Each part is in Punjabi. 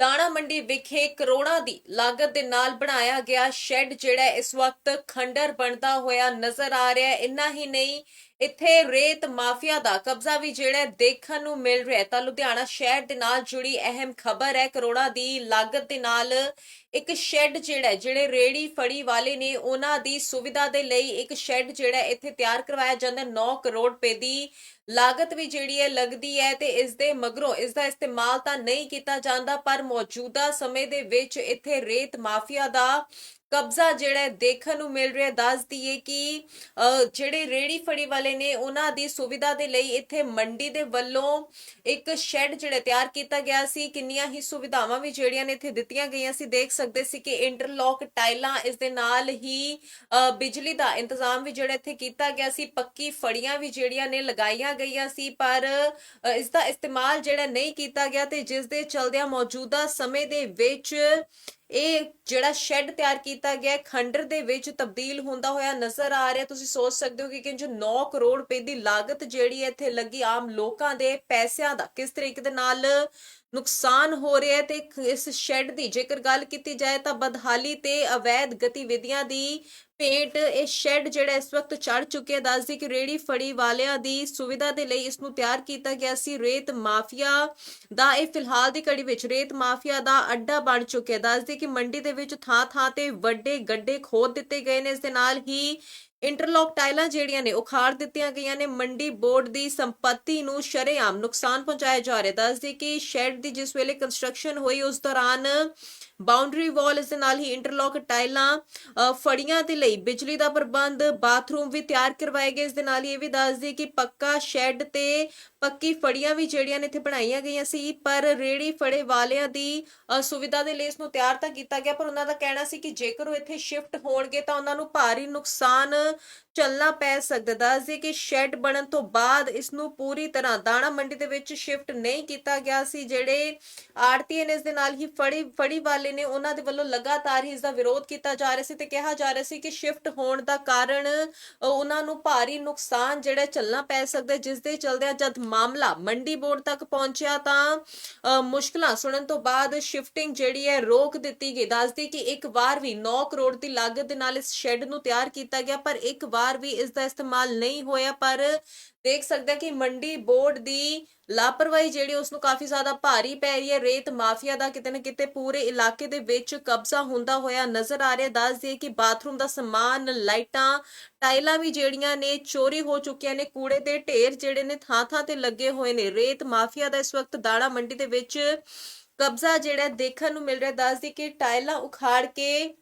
ਦਾਣਾ ਮੰਡੀ ਵਿਖੇ ਕਰੋੜਾਂ ਦੀ ਲਾਗਤ ਦੇ ਨਾਲ ਬਣਾਇਆ ਗਿਆ ਸ਼ੈੱਡ ਜਿਹੜਾ ਇਸ ਵਕਤ ਖੰਡਰ ਬਣਦਾ ਹੋਇਆ ਨਜ਼ਰ ਆ ਰਿਹਾ। ਹੈ ਇੰਨਾ ਹੀ ਨਹੀਂ ਇੱਥੇ ਰੇਤ ਮਾਫੀਆ ਦਾ ਕਬਜ਼ਾ ਵੀ ਜਿਹੜਾ ਦੇਖਣ ਨੂੰ ਮਿਲ ਰਿਹਾ ਤਾਂ ਲੁਧਿਆਣਾ ਸ਼ਹਿਰ ਦੇ ਨਾਲ ਜੁੜੀ ਅਹਿਮ ਖਬਰ ਹੈ, ਕਰੋੜਾਂ ਦੀ ਲਾਗਤ ਦੇ ਨਾਲ ਇੱਕ ਸ਼ੈੱਡ ਜਿਹੜਾ ਜਿਹੜੇ ਰੇੜੀ ਫੜੀ ਵਾਲੇ ਨੇ, ਉਹਨਾਂ ਦੀ ਸੁਵਿਧਾ ਦੇ ਲਈ ਇੱਕ ਸ਼ੈੱਡ ਜਿਹੜਾ ਇੱਥੇ ਤਿਆਰ ਕਰਵਾਇਆ ਜਾਂਦਾ ਹੈ। 9 ਕਰੋੜ ਰੁਪਏ ਦੀ ਲਾਗਤ ਵੀ ਜਿਹੜੀ ਹੈ ਲੱਗਦੀ ਹੈ ਤੇ ਇਸ ਦੇ ਮਗਰੋਂ ਇਸ ਦਾ ਇਸਤੇਮਾਲ ਤਾਂ ਨਹੀਂ ਕੀਤਾ ਜਾਂਦਾ, ਪਰ ਮੌਜੂਦਾ ਸਮੇਂ ਦੇ ਵਿੱਚ ਇੱਥੇ ਰੇਤ ਮਾਫੀਆ ਦਾ ਕਬਜ਼ਾ ਜਿਹੜਾ ਹੈ ਦੇਖਣ ਨੂੰ ਮਿਲ ਰਿਹਾ ਦੱਸ ਦਈਏ ਕਿ ਜਿਹੜੇ ਰੇੜੀ ਫੜੀ ਵਾਲੇ ਨੇ ਉਹਨਾਂ ਦੀ ਸੁਵਿਧਾ ਦੇ ਲਈ ਇੱਥੇ ਮੰਡੀ ਦੇ ਵੱਲੋਂ ਇੱਕ ਸ਼ੈੱਡ ਜਿਹੜਾ ਤਿਆਰ ਕੀਤਾ ਗਿਆ ਸੀ। ਕਿੰਨੀਆਂ ਹੀ ਸੁਵਿਧਾਵਾਂ ਵੀ ਜਿਹੜੀਆਂ ਨੇ ਇੱਥੇ ਦਿੱਤੀਆਂ ਗਈਆਂ ਸੀ। ਦੇਖ ਸਕਦੇ ਸੀ ਕਿ ਇੰਟਰਲੌਕ ਟਾਈਲਾਂ ਇਸ ਦੇ ਨਾਲ ਹੀ ਅਹ, ਬਿਜਲੀ ਦਾ ਇੰਤਜ਼ਾਮ ਵੀ ਜਿਹੜਾ ਇੱਥੇ ਕੀਤਾ ਗਿਆ ਸੀ। ਪੱਕੀ ਫੜੀਆਂ ਵੀ ਜਿਹੜੀਆਂ ਨੇ ਲਗਾਈਆਂ ਗਈਆਂ ਸੀ ਪਰ ਅਹ, ਇਸ ਦਾ ਇਸਤੇਮਾਲ ਜਿਹੜਾ ਨਹੀਂ ਕੀਤਾ ਗਿਆ ਤੇ ਜਿਸ ਦੇ ਚਲਦਿਆਂ ਮੌਜੂਦਾ ਸਮੇਂ ਦੇ ਵਿੱਚ ਇਹ ਜਿਹੜਾ ਸ਼ੈੱਡ ਤਿਆਰ ਕੀਤਾ ਗਿਆ ਖੰਡਰ ਦੇ ਵਿੱਚ ਤਬਦੀਲ ਹੁੰਦਾ ਹੋਇਆ ਨਜ਼ਰ ਆ ਰਿਹਾ। ਤੁਸੀਂ ਸੋਚ ਸਕਦੇ ਹੋ ਕਿ ਕਿ 9 ਕਰੋੜ ਰੁਪਏ ਦੀ ਲਾਗਤ ਜਿਹੜੀ ਹੈ ਇੱਥੇ ਲੱਗੀ ਆਮ ਲੋਕਾਂ ਦੇ ਪੈਸਿਆਂ ਦਾ, ਕਿਸ ਤਰੀਕੇ ਦੇ ਨਾਲ ਨੁਕਸਾਨ ਹੋ ਰਿਹਾ ਤੇ ਇਸ ਸ਼ੈੱਡ ਦੀ ਜੇਕਰ ਗੱਲ ਕੀਤੀ ਜਾਏ ਤਾਂ ਬਦਹਾਲੀ ਤੇ ਅਵੈਧ ਗਤੀਵਿਧੀਆਂ ਦੀ ਪੇਂਟ, ਇਹ ਸ਼ੈੱਡ ਜਿਹੜਾ ਇਸ ਵਕਤ ਚੜ ਚੁੱਕਿਆ ਦੱਸਦੀ ਕਿ ਰੇੜੀ ਫੜੀ ਵਾਲਿਆਂ ਦੀ ਸੁਵਿਧਾ ਦੇ ਲਈ ਇਸ ਨੂੰ ਤਿਆਰ ਕੀਤਾ ਗਿਆ ਸੀ। ਰੇਤ ਮਾਫੀਆ ਦਾ ਇਹ ਫਿਲਹਾਲ ਦੀ ਕੜੀ ਵਿੱਚ ਰੇਤ ਮਾਫੀਆ ਦਾ ਅੱਡਾ ਬਣ ਚੁੱਕਿਆ ਦੱਸਦੀ ਕਿ ਮੰਡੀ ਦੇ ਵਿੱਚ ਥਾਂ ਥਾਂ ਤੇ ਵੱਡੇ ਗੱਡੇ ਖੋਦ ਦਿੱਤੇ ਗਏ ਨੇ। ਇਸ ਦੇ ਨਾਲ ਹੀ ਇੰਟਰਲੌਕ ਟਾਈਲਾਂ ਜਿਹੜੀਆਂ ਨੇ ਉਖਾੜ ਦਿੱਤੀਆਂ ਗਈਆਂ ਨੇ। ਮੰਡੀ ਬੋਰਡ ਦੀ ਸੰਪਤੀ ਨੂੰ ਸ਼ਰੇਆਮ ਨੁਕਸਾਨ ਪਹੁੰਚਾਇਆ ਜਾ ਰਿਹਾ ਦੱਸਦੀ ਕਿ ਸ਼ੈੱਡ ਦੀ ਜਿਸ ਵੇਲੇ ਕੰਸਟਰਕਸ਼ਨ ਹੋਈ, ਉਸ ਦੌਰਾਨ ਬਾਉਂਡਰੀ ਵਾਲ ਇਸ ਦੇ ਨਾਲ ਹੀ ਇੰਟਰਲੌਕ ਟਾਈਲਾਂ ਅ, ਫੜੀਆਂ ਦੇ ਲਈ ਬਿਜਲੀ ਦਾ ਪ੍ਰਬੰਧ ਬਾਥਰੂਮ ਵੀ ਤਿਆਰ ਕਰਵਾਏ ਗਏ। ਇਸ ਦੇ ਨਾਲ ਹੀ ਇਹ ਵੀ ਦੱਸਦੀ ਕਿ ਪੱਕਾ ਸ਼ੈੱਡ ਤੇ ਪੱਕੀ ਫੜੀਆਂ ਵੀ ਜਿਹੜੀਆਂ ਨੇ ਇੱਥੇ ਬਣਾਈਆਂ ਗਈਆਂ ਸੀ ਪਰ ਰੇੜੀ ਫੜੇ ਵਾਲਿਆਂ ਦੀ ਸੁਵਿਧਾ ਦੇ ਲਈ ਇਸ ਨੂੰ ਤਿਆਰ ਤਾਂ ਕੀਤਾ ਗਿਆ ਪਰ ਉਹਨਾਂ ਦਾ ਕਹਿਣਾ ਸੀ ਕਿ ਜੇਕਰ ਉਹ ਇੱਥੇ ਸ਼ਿਫਟ ਹੋਣਗੇ ਤਾਂ ਉਹਨਾਂ ਨੂੰ ਭਾਰੀ ਨੁਕਸਾਨ ਚੱਲਣਾ ਪੈ ਸਕਦਾ ਦੱਸਦੇ ਕਿ ਸ਼ੈੱਡ ਬਣਨ ਤੋਂ ਬਾਅਦ ਇਸ ਨੂੰ ਪੂਰੀ ਤਰ੍ਹਾਂ ਦਾਣਾ ਮੰਡੀ ਦੇ ਵਿੱਚ ਸ਼ਿਫਟ ਨਹੀਂ ਕੀਤਾ ਗਿਆ ਸੀ ਜਿਹੜੇ ਆੜਤੀਏ ਨੇ ਇਸ ਦੇ ਨਾਲ ਹੀ ਫੜੀ ਫੜੀ ਵਾਲੇ ਨੇ ਉਹਨਾਂ ਦੇ ਵੱਲੋਂ ਲਗਾਤਾਰ ਹੀ ਇਸ ਦਾ ਵਿਰੋਧ ਕੀਤਾ ਜਾ ਰਿਹਾ ਸੀ ਤੇ ਕਿਹਾ ਜਾ ਰਿਹਾ ਸੀ ਕਿ ਸ਼ਿਫਟ ਹੋਣ ਦਾ ਕਾਰਨ ਉਹਨਾਂ ਨੂੰ ਭਾਰੀ ਨੁਕਸਾਨ ਜਿਹੜਾ ਚੱਲਣਾ ਪੈ ਸਕਦਾ ਹੈ, ਜਿਸ ਦੇ ਚਲਦਿਆਂ ਜਦ ਮਾਮਲਾ ਮੰਡੀ ਬੋਰਡ ਤੱਕ ਪਹੁੰਚਿਆ ਤਾਂ ਅ, ਮੁਸ਼ਕਲਾਂ ਸੁਣਨ ਤੋਂ ਬਾਅਦ ਸ਼ਿਫਟਿੰਗ ਜਿਹੜੀ ਹੈ ਰੋਕ ਦਿੱਤੀ ਗਈ। ਦੱਸਦੀ ਕਿ ਇੱਕ ਵਾਰ ਵੀ 9 ਕਰੋੜ ਦੀ ਲਾਗਤ ਦੇ ਨਾਲ ਇਸ ਸ਼ੈੱਡ ਨੂੰ ਤਿਆਰ ਕੀਤਾ ਗਿਆ ਪਰ ਇੱਕ ਵਾਰ ਵੀ ਇਸ ਦਾ ਇਸਤੇਮਾਲ ਨਹੀਂ ਹੋਇਆ ਪਰ ਦੇਖ ਸਕਦੇ ਹਾਂ ਕਿ ਮੰਡੀ ਬੋਰਡ ਦੀ ਲਾਪਰਵਾਹੀ ਜਿਹੜੀ ਉਸ ਨੂੰ ਕਾਫੀ ਜ਼ਿਆਦਾ ਭਾਰੀ ਪੈ ਰਹੀ ਹੈ। ਰੇਤ ਮਾਫੀਆ ਦਾ ਕਿਤੇ ਨਾ ਕਿਤੇ ਪੂਰੇ ਇਲਾਕੇ ਦੇ ਵਿੱਚ ਕਬਜ਼ਾ ਹੁੰਦਾ ਹੋਇਆ ਨਜ਼ਰ ਆ ਰਿਹਾ। ਦੱਸ ਦਈਏ ਕਿ ਬਾਥਰੂਮ ਦਾ ਸਮਾਨ, ਲਾਈਟਾਂ ਟਾਈਲਾਂ ਵੀ ਜਿਹੜੀਆਂ ਨੇ ਚੋਰੀ ਹੋ ਚੁੱਕੀਆਂ ਨੇ। ਕੂੜੇ ਦੇ ਢੇਰ ਜਿਹੜੇ ਨੇ ਥਾਂ ਥਾਂ ਤੇ ਲੱਗੇ ਹੋਏ ਨੇ। ਰੇਤ ਮਾਫੀਆ ਦਾ ਇਸ ਵਕਤ ਦਾਣਾ ਮੰਡੀ ਦੇ ਵਿੱਚ ਕਬਜ਼ਾ ਜਿਹੜਾ ਦੇਖਣ ਨੂੰ ਮਿਲ ਰਿਹਾ। ਦੱਸਦੀ ਕਿ ਟਾਈਲਾਂ ਉਖਾੜ ਕੇ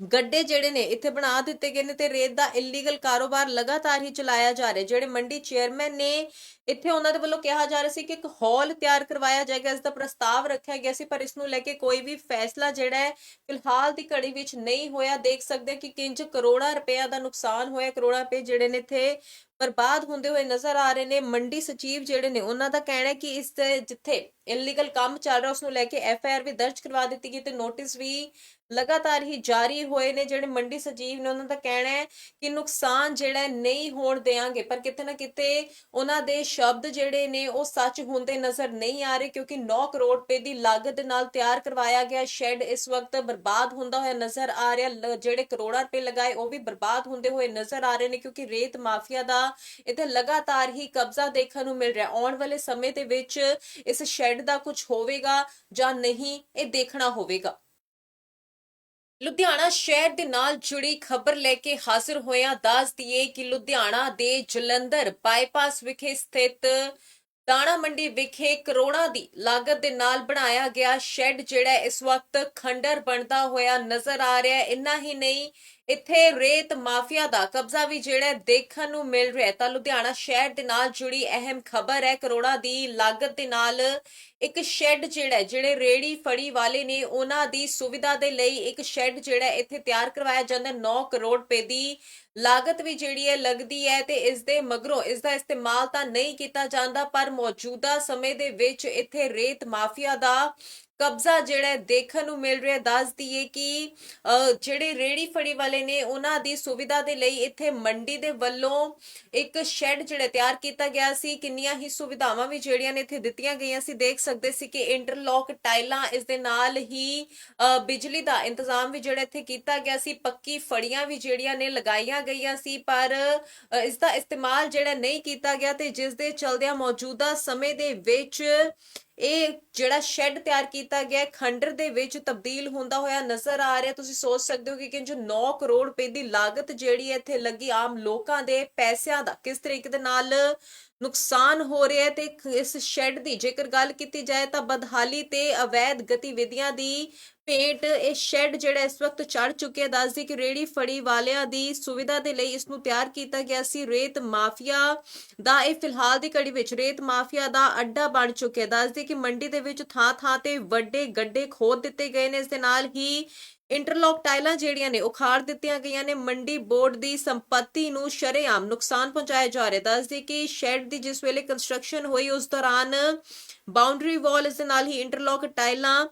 ਗੱਡੇ ਜਿਹੜੇ ਨੇ, ਇੱਥੇ ਬਣਾ ਦਿੱਤੇ ਗਏ ਨੇ ਤੇ ਰੇਤ ਦਾ ਇਲੀਗਲ ਕਾਰੋਬਾਰ ਲਗਾਤਾਰ ਹੀ ਚਲਾਇਆ ਜਾ ਰਿਹਾ। ਜਿਹੜੇ ਮੰਡੀ ਚੇਅਰਮੈਨ ਨੇ, ਇੱਥੇ ਉਹਨਾਂ ਦੇ ਵੱਲੋਂ ਕਿਹਾ ਜਾ ਰਿਹਾ ਸੀ ਕਿ ਇੱਕ ਹਾਲ ਤਿਆਰ ਕਰਵਾਇਆ ਜਾਏਗਾ, ਇਸ ਦਾ ਪ੍ਰਸਤਾਵ ਰੱਖਿਆ ਗਿਆ ਸੀ, ਪਰ ਇਸ ਨੂੰ ਲੈ ਕੇ ਕੋਈ ਵੀ ਫੈਸਲਾ ਜਿਹੜਾ ਹੈ, ਫਿਲਹਾਲ ਦੀ ਘੜੀ ਵਿੱਚ ਨਹੀਂ ਹੋਇਆ। ਦੇਖ ਸਕਦੇ ਕਿ ਕਿੰਜ ਕਰੋੜਾਂ ਰੁਪਏ ਦਾ ਨੁਕਸਾਨ ਹੋਇਆ। ਕਰੋੜਾਂ ਰੁਪਏ ਜਿਹੜੇ ਨੇ ਇੱਥੇ ਬਰਬਾਦ ਹੁੰਦੇ ਹੋਏ ਨਜ਼ਰ ਆ ਰਹੇ ਨੇ। ਮੰਡੀ ਸਚੀਵ ਜਿਹੜੇ ਨੇ, ਉਹਨਾਂ ਦਾ ਕਹਿਣਾ ਹੈ ਕਿ ਇਸ ਜਿੱਥੇ ਇਲੀਗਲ ਕੰਮ ਚੱਲ ਰਿਹਾ, ਉਸ ਨੂੰ ਲੈ ਕੇ ਐਫ ਆਈ ਆਰ ਵੀ ਦਰਜ ਕਰਵਾ ਦਿੱਤੀ ਗਈ ਤੇ ਨੋਟਿਸ ਵੀ ਲਗਾਤਾਰ ਹੀ ਜਾਰੀ ਹੋਏ ਨੇ, ਜਿਹੜੇ ਮੰਡੀ ਸਚੀਵ ਨੇ ਉਹਨਾਂ ਦਾ ਕਹਿਣਾ ਹੈ ਕਿ ਨੁਕਸਾਨ ਜਿਹੜਾ ਨਹੀਂ ਹੋਣ ਦੇਾਂਗੇ ਪਰ ਕਿਤੇ ਨਾ ਕਿਤੇ ਉਹਨਾਂ ਦੇ ਸ਼ਬਦ ਜਿਹੜੇ ਨੇ ਉਹ ਸੱਚ ਹੁੰਦੇ ਨਜ਼ਰ ਨਹੀਂ ਆ ਰਹੇ, ਕਿਉਂਕਿ 9 ਕਰੋੜ ਰੁਪਏ ਦੀ ਲਾਗਤ ਦੇ ਨਾਲ ਤਿਆਰ ਕਰਵਾਇਆ ਗਿਆ ਸ਼ੈੱਡ ਇਸ ਵਕਤ ਬਰਬਾਦ ਹੁੰਦਾ ਹੋਇਆ ਨਜ਼ਰ ਆ ਰਿਹਾ ਜਿਹੜੇ ਕਰੋੜਾਂ ਰੁਪਏ ਲਗਾਏ ਉਹ ਵੀ ਬਰਬਾਦ ਹੁੰਦੇ ਹੋਏ ਨਜ਼ਰ ਆ ਰਹੇ ਨੇ, ਕਿਉਂਕਿ ਰੇਤ ਮਾਫੀਆ ਦਾ ਇੱਥੇ ਲਗਾਤਾਰ ਹੀ ਕਬਜ਼ਾ ਦੇਖਣ ਨੂੰ ਮਿਲ ਰਿਹਾ, ਆਉਣ ਵਾਲੇ ਸਮੇਂ ਦੇ ਵਿੱਚ ਇਸ ਸ਼ੈੱਡ ਦਾ ਕੁਝ ਹੋਵੇਗਾ ਜਾਂ ਨਹੀਂ, ਇਹ ਦੇਖਣਾ ਹੋਵੇਗਾ। ਲੁਧਿਆਣਾ ਸ਼ਹਿਰ ਦੇ ਨਾਲ ਜੁੜੀ ਖਬਰ ਲੈ ਕੇ ਹਾਜ਼ਰ ਹੋਇਆ ਦੱਸ ਦਈਏ ਕਿ ਲੁਧਿਆਣਾ ਦੇ ਜਲੰਧਰ ਬਾਈਪਾਸ ਵਿਖੇ ਸਥਿਤ ਦਾਣਾ ਮੰਡੀ ਵਿਖੇ ਕਰੋੜਾਂ ਦੀ ਲਾਗਤ ਦੇ ਨਾਲ ਬਣਾਇਆ ਗਿਆ ਸ਼ੈੱਡ ਜਿਹੜਾ ਇਸ ਵਕਤ ਖੰਡਰ ਬਣਦਾ ਹੋਇਆ ਨਜ਼ਰ ਆ ਰਿਹਾ ਹੈ। ਇੰਨਾ ਹੀ ਨਹੀਂ ਇੱਥੇ ਰੇਤ ਮਾਫੀਆ ਦਾ ਕਬਜ਼ਾ ਵੀ ਜਿਹੜਾ ਦੇਖਣ ਨੂੰ ਮਿਲ ਰਿਹਾ ਤਾਂ ਲੁਧਿਆਣਾ ਸ਼ਹਿਰ ਦੇ ਨਾਲ ਜੁੜੀ ਅਹਿਮ ਖਬਰ ਹੈ, ਕਰੋੜਾਂ ਦੀ ਲਾਗਤ ਦੇ ਨਾਲ ਇੱਕ ਸ਼ੈੱਡ ਜਿਹੜਾ ਜਿਹੜੇ ਰੇੜੀ ਫੜੀ ਵਾਲੇ ਨੇ, ਉਹਨਾਂ ਦੀ ਸੁਵਿਧਾ ਦੇ ਲਈ ਇੱਕ ਸ਼ੈੱਡ ਜਿਹੜਾ ਇੱਥੇ ਤਿਆਰ ਕਰਵਾਇਆ ਜਾਂਦਾ ਹੈ। 9 ਕਰੋੜ ਰੁਪਏ ਦੀ ਲਾਗਤ ਵੀ ਜਿਹੜੀ ਹੈ ਲੱਗਦੀ ਹੈ ਤੇ ਇਸ ਦੇ ਮਗਰੋਂ ਇਸ ਦਾ ਇਸਤੇਮਾਲ ਤਾਂ ਨਹੀਂ ਕੀਤਾ ਜਾਂਦਾ, ਪਰ ਮੌਜੂਦਾ ਸਮੇਂ ਦੇ ਵਿੱਚ ਇੱਥੇ ਰੇਤ ਮਾਫੀਆ ਦਾ ਕਬਜ਼ਾ ਜਿਹੜਾ ਦੇਖਣ ਨੂੰ ਮਿਲ ਰਿਹਾ ਦੱਸ ਦਈਏ ਕਿ ਜਿਹੜੇ ਰੇੜੀ ਫੜੀ ਵਾਲੇ ਨੇ ਉਹਨਾਂ ਦੀ ਸੁਵਿਧਾ ਦੇ ਲਈ ਇੱਥੇ ਮੰਡੀ ਦੇ ਵੱਲੋਂ ਇੱਕ ਸ਼ੈੱਡ ਜਿਹੜਾ ਤਿਆਰ ਕੀਤਾ ਗਿਆ ਸੀ। ਕਿੰਨੀਆਂ ਹੀ ਸੁਵਿਧਾਵਾਂ ਵੀ ਜਿਹੜੀਆਂ ਨੇ ਇੱਥੇ ਦਿੱਤੀਆਂ ਗਈਆਂ ਸੀ। ਦੇਖ ਸਕਦੇ ਸੀ ਕਿ ਇੰਟਰਲੌਕ ਟਾਈਲਾਂ ਇਸ ਦੇ ਨਾਲ ਹੀ ਬਿਜਲੀ ਦਾ ਇੰਤਜ਼ਾਮ ਵੀ ਜਿਹੜਾ ਇੱਥੇ ਕੀਤਾ ਗਿਆ ਸੀ। ਪੱਕੀ ਫੜੀਆਂ ਵੀ ਜਿਹੜੀਆਂ ਨੇ ਲਗਾਈਆਂ ਗਈਆਂ ਸੀ ਪਰ ਅ, ਇਸ ਦਾ ਇਸਤੇਮਾਲ ਜਿਹੜਾ ਨਹੀਂ ਕੀਤਾ ਗਿਆ ਤੇ ਜਿਸ ਦੇ ਚਲਦਿਆਂ ਮੌਜੂਦਾ ਸਮੇਂ ਦੇ ਵਿੱਚ ਇਹ ਜਿਹੜਾ ਸ਼ੈੱਡ ਤਿਆਰ ਕੀਤਾ ਗਿਆ ਖੰਡਰ ਦੇ ਵਿੱਚ ਤਬਦੀਲ ਹੁੰਦਾ ਹੋਇਆ ਨਜ਼ਰ ਆ ਰਿਹਾ। ਤੁਸੀਂ ਸੋਚ ਸਕਦੇ ਹੋ ਕਿ ਕਿ 9 ਕਰੋੜ ਰੁਪਏ ਦੀ ਲਾਗਤ ਜਿਹੜੀ ਹੈ ਇੱਥੇ ਲੱਗੀ ਆਮ ਲੋਕਾਂ ਦੇ ਪੈਸਿਆਂ ਦਾ। ਕਿਸ ਤਰੀਕੇ ਦੇ ਨਾਲ ਨੁਕਸਾਨ ਹੋ ਰਿਹਾ ਹੈ ਤੇ ਇਸ ਸ਼ੈੱਡ ਦੀ ਜੇਕਰ ਗੱਲ ਕੀਤੀ ਜਾਏ ਤਾਂ ਬਦਹਾਲੀ ਤੇ ਅਵੈਧ ਗਤੀਵਿਧੀਆਂ ਦੀ ਪੇਟ ਇਹ ਸ਼ੈੱਡ ਜਿਹੜਾ ਇਸ ਵਕਤ ਚੜ ਚੁੱਕਿਆ ਦੱਸਦੀ ਕਿ ਰੇੜੀ ਫੜੀ ਵਾਲਿਆਂ ਦੀ ਸੁਵਿਧਾ ਦੇ ਲਈ ਇਸ ਨੂੰ ਤਿਆਰ ਕੀਤਾ ਗਿਆ ਸੀ। ਰੇਤ ਮਾਫੀਆ ਦਾ ਇਹ ਫਿਲਹਾਲ ਦੀ ਕੜੀ ਵਿੱਚ ਰੇਤ ਮਾਫੀਆ ਦਾ ਅੱਡਾ ਬਣ ਚੁੱਕਿਆ ਦੱਸਦੀ ਕਿ ਮੰਡੀ ਦੇ ਵਿੱਚ ਥਾਂ ਥਾਂ ਤੇ ਵੱਡੇ ਗੱਡੇ ਖੋਦ ਦਿੱਤੇ ਗਏ ਨੇ। ਇਸ ਦੇ ਨਾਲ ਹੀ ਇੰਟਰਲੌਕ ਟਾਈਲਾਂ ਜਿਹੜੀਆਂ ਨੇ ਉਖਾੜ ਦਿੱਤੀਆਂ ਗਈਆਂ ਨੇ। ਮੰਡੀ ਬੋਰਡ ਦੀ ਸੰਪત્ਤੀ ਨੂੰ ਸ਼ਰੇਆਮ ਨੁਕਸਾਨ ਪਹੁੰਚਾਇਆ ਜਾ ਰਿਹਾ ਦੱਸਦੀ ਕਿ ਸ਼ੈੱਡ ਦੀ ਜਿਸ ਵੇਲੇ ਕੰਸਟਰਕਸ਼ਨ ਹੋਈ, ਉਸ ਦੌਰਾਨ ਬਾਉਂਡਰੀ ਵਾਲ, ਇਸ ਦੇ ਨਾਲ ਹੀ ਇੰਟਰਲੌਕ ਟਾਈਲਾਂ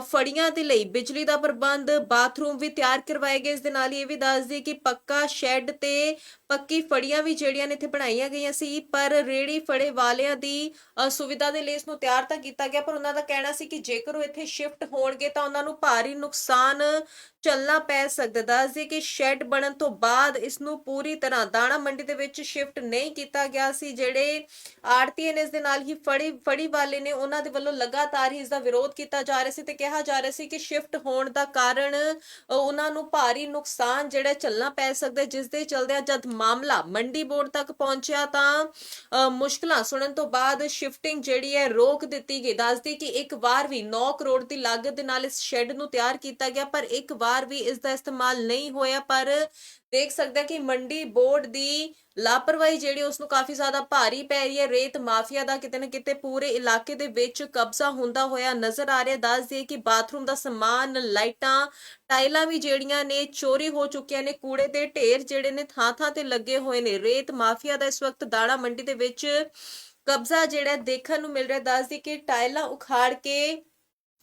ਫੜੀਆਂ ਦੇ ਲਈ ਬਿਜਲੀ ਦਾ ਪ੍ਰਬੰਧ, ਬਾਥਰੂਮ ਵੀ ਤਿਆਰ ਕਰਵਾਏ ਗਏ। ਇਸ ਦੇ ਨਾਲ ਹੀ ਇਹ ਵੀ ਦੱਸਦੀ ਕਿ ਪੱਕਾ ਸ਼ੈੱਡ ਤੇ ਪੱਕੀ ਫੜੀਆਂ ਵੀ ਜਿਹੜੀਆਂ ਨੇ ਇੱਥੇ ਬਣਾਈਆਂ ਗਈਆਂ ਸੀ ਪਰ ਰੇੜੀ ਫੜੇ ਵਾਲਿਆਂ ਦੀ ਸੁਵਿਧਾ ਦੇ ਲਈ ਇਸ ਨੂੰ ਤਿਆਰ ਤਾਂ ਕੀਤਾ ਗਿਆ ਪਰ ਉਹਨਾਂ ਦਾ ਕਹਿਣਾ ਸੀ ਕਿ ਜੇਕਰ ਉਹ ਇੱਥੇ ਸ਼ਿਫਟ ਹੋਣਗੇ ਤਾਂ ਉਹਨਾਂ ਨੂੰ ਭਾਰੀ ਨੁਕਸਾਨ ਚੱਲਣਾ ਪੈ ਸਕਦਾ ਦੱਸਦੇ ਕਿ ਸ਼ੈੱਡ ਬਣਨ ਤੋਂ ਬਾਅਦ ਇਸ ਨੂੰ ਪੂਰੀ ਤਰ੍ਹਾਂ ਦਾਣਾ ਮੰਡੀ ਦੇ ਵਿੱਚ ਸ਼ਿਫਟ ਨਹੀਂ ਕੀਤਾ ਗਿਆ ਸੀ ਜਿਹੜੇ ਆੜਤੀਏ ਨੇ ਇਸ ਦੇ ਨਾਲ ਹੀ ਫੜੀ ਫੜੀ ਵਾਲੇ ਨੇ ਉਹਨਾਂ ਦੇ ਵੱਲੋਂ ਲਗਾਤਾਰ ਹੀ ਇਸ ਦਾ ਵਿਰੋਧ ਕੀਤਾ ਜਾ ਰਿਹਾ ਸੀ ਤੇ ਕਿਹਾ ਜਾ ਰਿਹਾ ਸੀ ਕਿ ਸ਼ਿਫਟ ਹੋਣ ਦਾ ਕਾਰਨ ਉਹਨਾਂ ਨੂੰ ਭਾਰੀ ਨੁਕਸਾਨ ਜਿਹੜਾ ਝੱਲਣਾ ਪੈ ਸਕਦਾ ਹੈ, ਜਿਸ ਦੇ ਚਲਦਿਆਂ ਜਦ ਮਾਮਲਾ ਮੰਡੀ ਬੋਰਡ ਤੱਕ ਪਹੁੰਚਿਆ ਤਾਂ ਅ, ਮੁਸ਼ਕਲਾਂ ਸੁਣਨ ਤੋਂ ਬਾਅਦ ਸ਼ਿਫਟਿੰਗ ਜਿਹੜੀ ਹੈ ਰੋਕ ਦਿੱਤੀ ਗਈ। ਦੱਸਦੀ ਕਿ ਇੱਕ ਵਾਰ ਵੀ 9 ਕਰੋੜ ਦੀ ਲਾਗਤ ਦੇ ਨਾਲ ਇਸ ਸ਼ੈੱਡ ਨੂੰ ਤਿਆਰ ਕੀਤਾ ਗਿਆ ਪਰ ਇੱਕ ਵਾਰ ਵੀ ਇਸ ਦਾ ਇਸਤੇਮਾਲ ਨਹੀਂ ਹੋਇਆ ਪਰ ਦੇਖ ਸਕਦੇ ਕਿ ਮੰਡੀ ਬੋਰਡ ਦੀ ਲਾਪਰਵਾਹੀ ਜਿਹੜੀ ਉਸ ਨੂੰ ਕਾਫੀ ਜ਼ਿਆਦਾ ਭਾਰੀ ਪੈ ਰਹੀ ਹੈ। ਰੇਤ ਮਾਫੀਆ ਦਾ ਕਿਤੇ ਨਾ ਕਿਤੇ ਪੂਰੇ ਇਲਾਕੇ ਦੇ ਵਿੱਚ ਕਬਜ਼ਾ ਹੁੰਦਾ ਹੋਇਆ ਨਜ਼ਰ ਆ ਰਿਹਾ ਦੱਸ ਦਈਏ ਕਿ ਬਾਥਰੂਮ ਦਾ ਸਮਾਨ, ਲਾਈਟਾਂ ਟਾਈਲਾਂ ਵੀ ਜਿਹੜੀਆਂ ਨੇ ਚੋਰੀ ਹੋ ਚੁੱਕੀਆਂ ਨੇ। ਕੂੜੇ ਦੇ ਢੇਰ ਜਿਹੜੇ ਨੇ ਥਾਂ ਥਾਂ ਤੇ ਲੱਗੇ ਹੋਏ ਨੇ। ਰੇਤ ਮਾਫੀਆ ਦਾ ਇਸ ਵਕਤ ਦਾਣਾ ਮੰਡੀ ਦੇ ਵਿੱਚ ਕਬਜ਼ਾ ਜਿਹੜਾ ਦੇਖਣ ਨੂੰ ਮਿਲ ਰਿਹਾ ਦੱਸਦੀ ਕਿ ਟਾਈਲਾਂ ਉਖਾੜ ਕੇ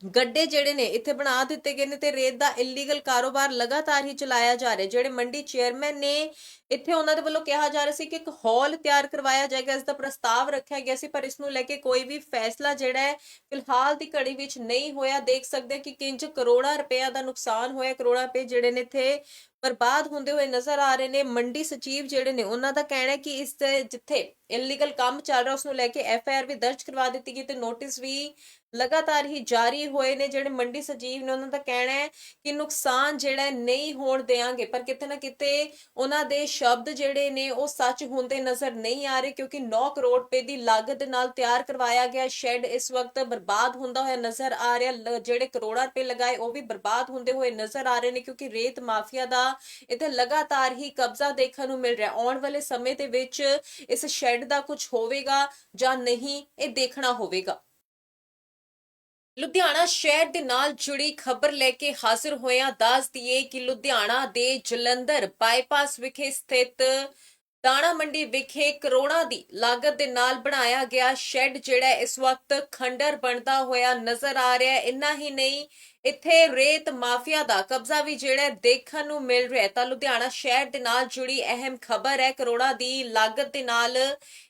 ਗੱਡੇ ਜਿਹੜੇ ਨੇ, ਇੱਥੇ ਬਣਾ ਦਿੱਤੇ ਗਏ ਨੇ ਤੇ ਰੇਤ ਦਾ ਇਲੀਗਲ ਕਾਰੋਬਾਰ ਲਗਾਤਾਰ ਹੀ ਚਲਾਇਆ ਜਾ ਰਿਹਾ। ਜਿਹੜੇ ਮੰਡੀ ਚੇਅਰਮੈਨ ਨੇ, ਇੱਥੇ ਉਹਨਾਂ ਦੇ ਵੱਲੋਂ ਕਿਹਾ ਜਾ ਰਿਹਾ ਸੀ ਕਿ ਇੱਕ ਹਾਲ ਤਿਆਰ ਕਰਵਾਇਆ ਜਾਏਗਾ, ਇਸ ਦਾ ਪ੍ਰਸਤਾਵ ਰੱਖਿਆ ਗਿਆ ਸੀ, ਪਰ ਇਸ ਨੂੰ ਲੈ ਕੇ ਕੋਈ ਵੀ ਫੈਸਲਾ ਜਿਹੜਾ ਹੈ, ਫਿਲਹਾਲ ਦੀ ਘੜੀ ਵਿੱਚ ਨਹੀਂ ਹੋਇਆ। ਦੇਖ ਸਕਦੇ ਹਾਂ ਕਿ ਕਿੰਜ ਕਰੋੜਾਂ ਰੁਪਏ ਦਾ ਨੁਕਸਾਨ ਹੋਇਆ। ਕਰੋੜਾਂ ਰੁਪਏ ਜਿਹੜੇ ਨੇ ਇੱਥੇ ਬਰਬਾਦ ਹੁੰਦੇ ਹੋਏ ਨਜ਼ਰ ਆ ਰਹੇ ਨੇ। ਮੰਡੀ ਸਚੀਵ ਜਿਹੜੇ ਨੇ, ਉਹਨਾਂ ਦਾ ਕਹਿਣਾ ਹੈ ਕਿ ਇਸ ਜਿੱਥੇ ਇਲੀਗਲ ਕੰਮ ਚੱਲ ਰਿਹਾ ਉਸ ਨੂੰ ਲੈ ਕੇ ਐਫ ਆਈ ਆਰ ਵੀ ਦਰਜ ਕਰਵਾ ਦਿੱਤੀ ਗਈ ਤੇ ਨੋਟਿਸ ਵੀ ਲਗਾਤਾਰ ਹੀ ਜਾਰੀ ਹੋਏ ਨੇ, ਜਿਹੜੇ ਮੰਡੀ ਸਚੀਵ ਨੇ ਉਹਨਾਂ ਦਾ ਕਹਿਣਾ ਹੈ ਕਿ ਨੁਕਸਾਨ ਜਿਹੜਾ ਨਹੀਂ ਹੋਣ ਦੇਾਂਗੇ ਪਰ ਕਿਤੇ ਨਾ ਕਿਤੇ ਉਹਨਾਂ ਦੇ ਸ਼ਬਦ ਜਿਹੜੇ ਨੇ ਉਹ ਸੱਚ ਹੁੰਦੇ ਨਜ਼ਰ ਨਹੀਂ ਆ ਰਹੇ, ਕਿਉਂਕਿ 9 ਕਰੋੜ ਰੁਪਏ ਦੀ ਲਾਗਤ ਨਾਲ ਤਿਆਰ ਕਰਵਾਇਆ ਗਿਆ ਸ਼ੈੱਡ ਇਸ ਵਕਤ ਬਰਬਾਦ ਹੁੰਦਾ ਹੋਇਆ ਨਜ਼ਰ ਆ ਰਿਹਾ ਜਿਹੜੇ ਕਰੋੜਾਂ ਰੁਪਏ ਲਗਾਏ ਉਹ ਵੀ ਬਰਬਾਦ ਹੁੰਦੇ ਹੋਏ ਨਜ਼ਰ ਆ ਰਹੇ ਨੇ, ਕਿਉਂਕਿ ਰੇਤ ਮਾਫੀਆ ਦਾ ਇੱਥੇ ਲਗਾਤਾਰ ਹੀ ਕਬਜ਼ਾ ਦੇਖਣ ਨੂੰ ਮਿਲ ਰਿਹਾ, ਆਉਣ ਵਾਲੇ ਸਮੇਂ ਦੇ ਵਿੱਚ ਇਸ ਸ਼ੈੱਡ ਦਾ ਕੁਝ ਹੋਵੇਗਾ ਜਾਂ ਨਹੀਂ, ਇਹ ਦੇਖਣਾ ਹੋਵੇਗਾ। ਲੁਧਿਆਣਾ ਸ਼ਹਿਰ ਦੇ ਨਾਲ ਜੁੜੀ ਖਬਰ ਲੈ ਕੇ ਹਾਜ਼ਰ ਹੋਇਆ ਦੱਸ ਦਈਏ ਕਿ ਲੁਧਿਆਣਾ ਦੇ ਜਲੰਧਰ ਬਾਈਪਾਸ ਵਿਖੇ ਸਥਿਤ ਦਾਣਾ ਮੰਡੀ ਵਿਖੇ ਕਰੋੜਾਂ ਦੀ ਲਾਗਤ ਦੇ ਨਾਲ ਬਣਾਇਆ ਗਿਆ ਸ਼ੈੱਡ, ਜਿਹੜਾ ਇਸ ਵਕਤ ਖੰਡਰ ਬਣਦਾ ਹੋਇਆ ਨਜ਼ਰ ਆ ਰਿਹਾ ਹੈ। ਇੰਨਾ ਹੀ ਨਹੀਂ ਇੱਥੇ ਰੇਤ ਮਾਫੀਆ ਦਾ ਕਬਜ਼ਾ ਵੀ ਜਿਹੜਾ ਦੇਖਣ ਨੂੰ ਮਿਲ ਰਿਹਾ ਹੈ। ਤਾਂ ਲੁਧਿਆਣਾ ਸ਼ਹਿਰ ਦੇ ਨਾਲ ਜੁੜੀ ਅਹਿਮ ਖਬਰ ਹੈ ਕਰੋੜਾਂ ਦੀ ਲਾਗਤ ਦੇ ਨਾਲ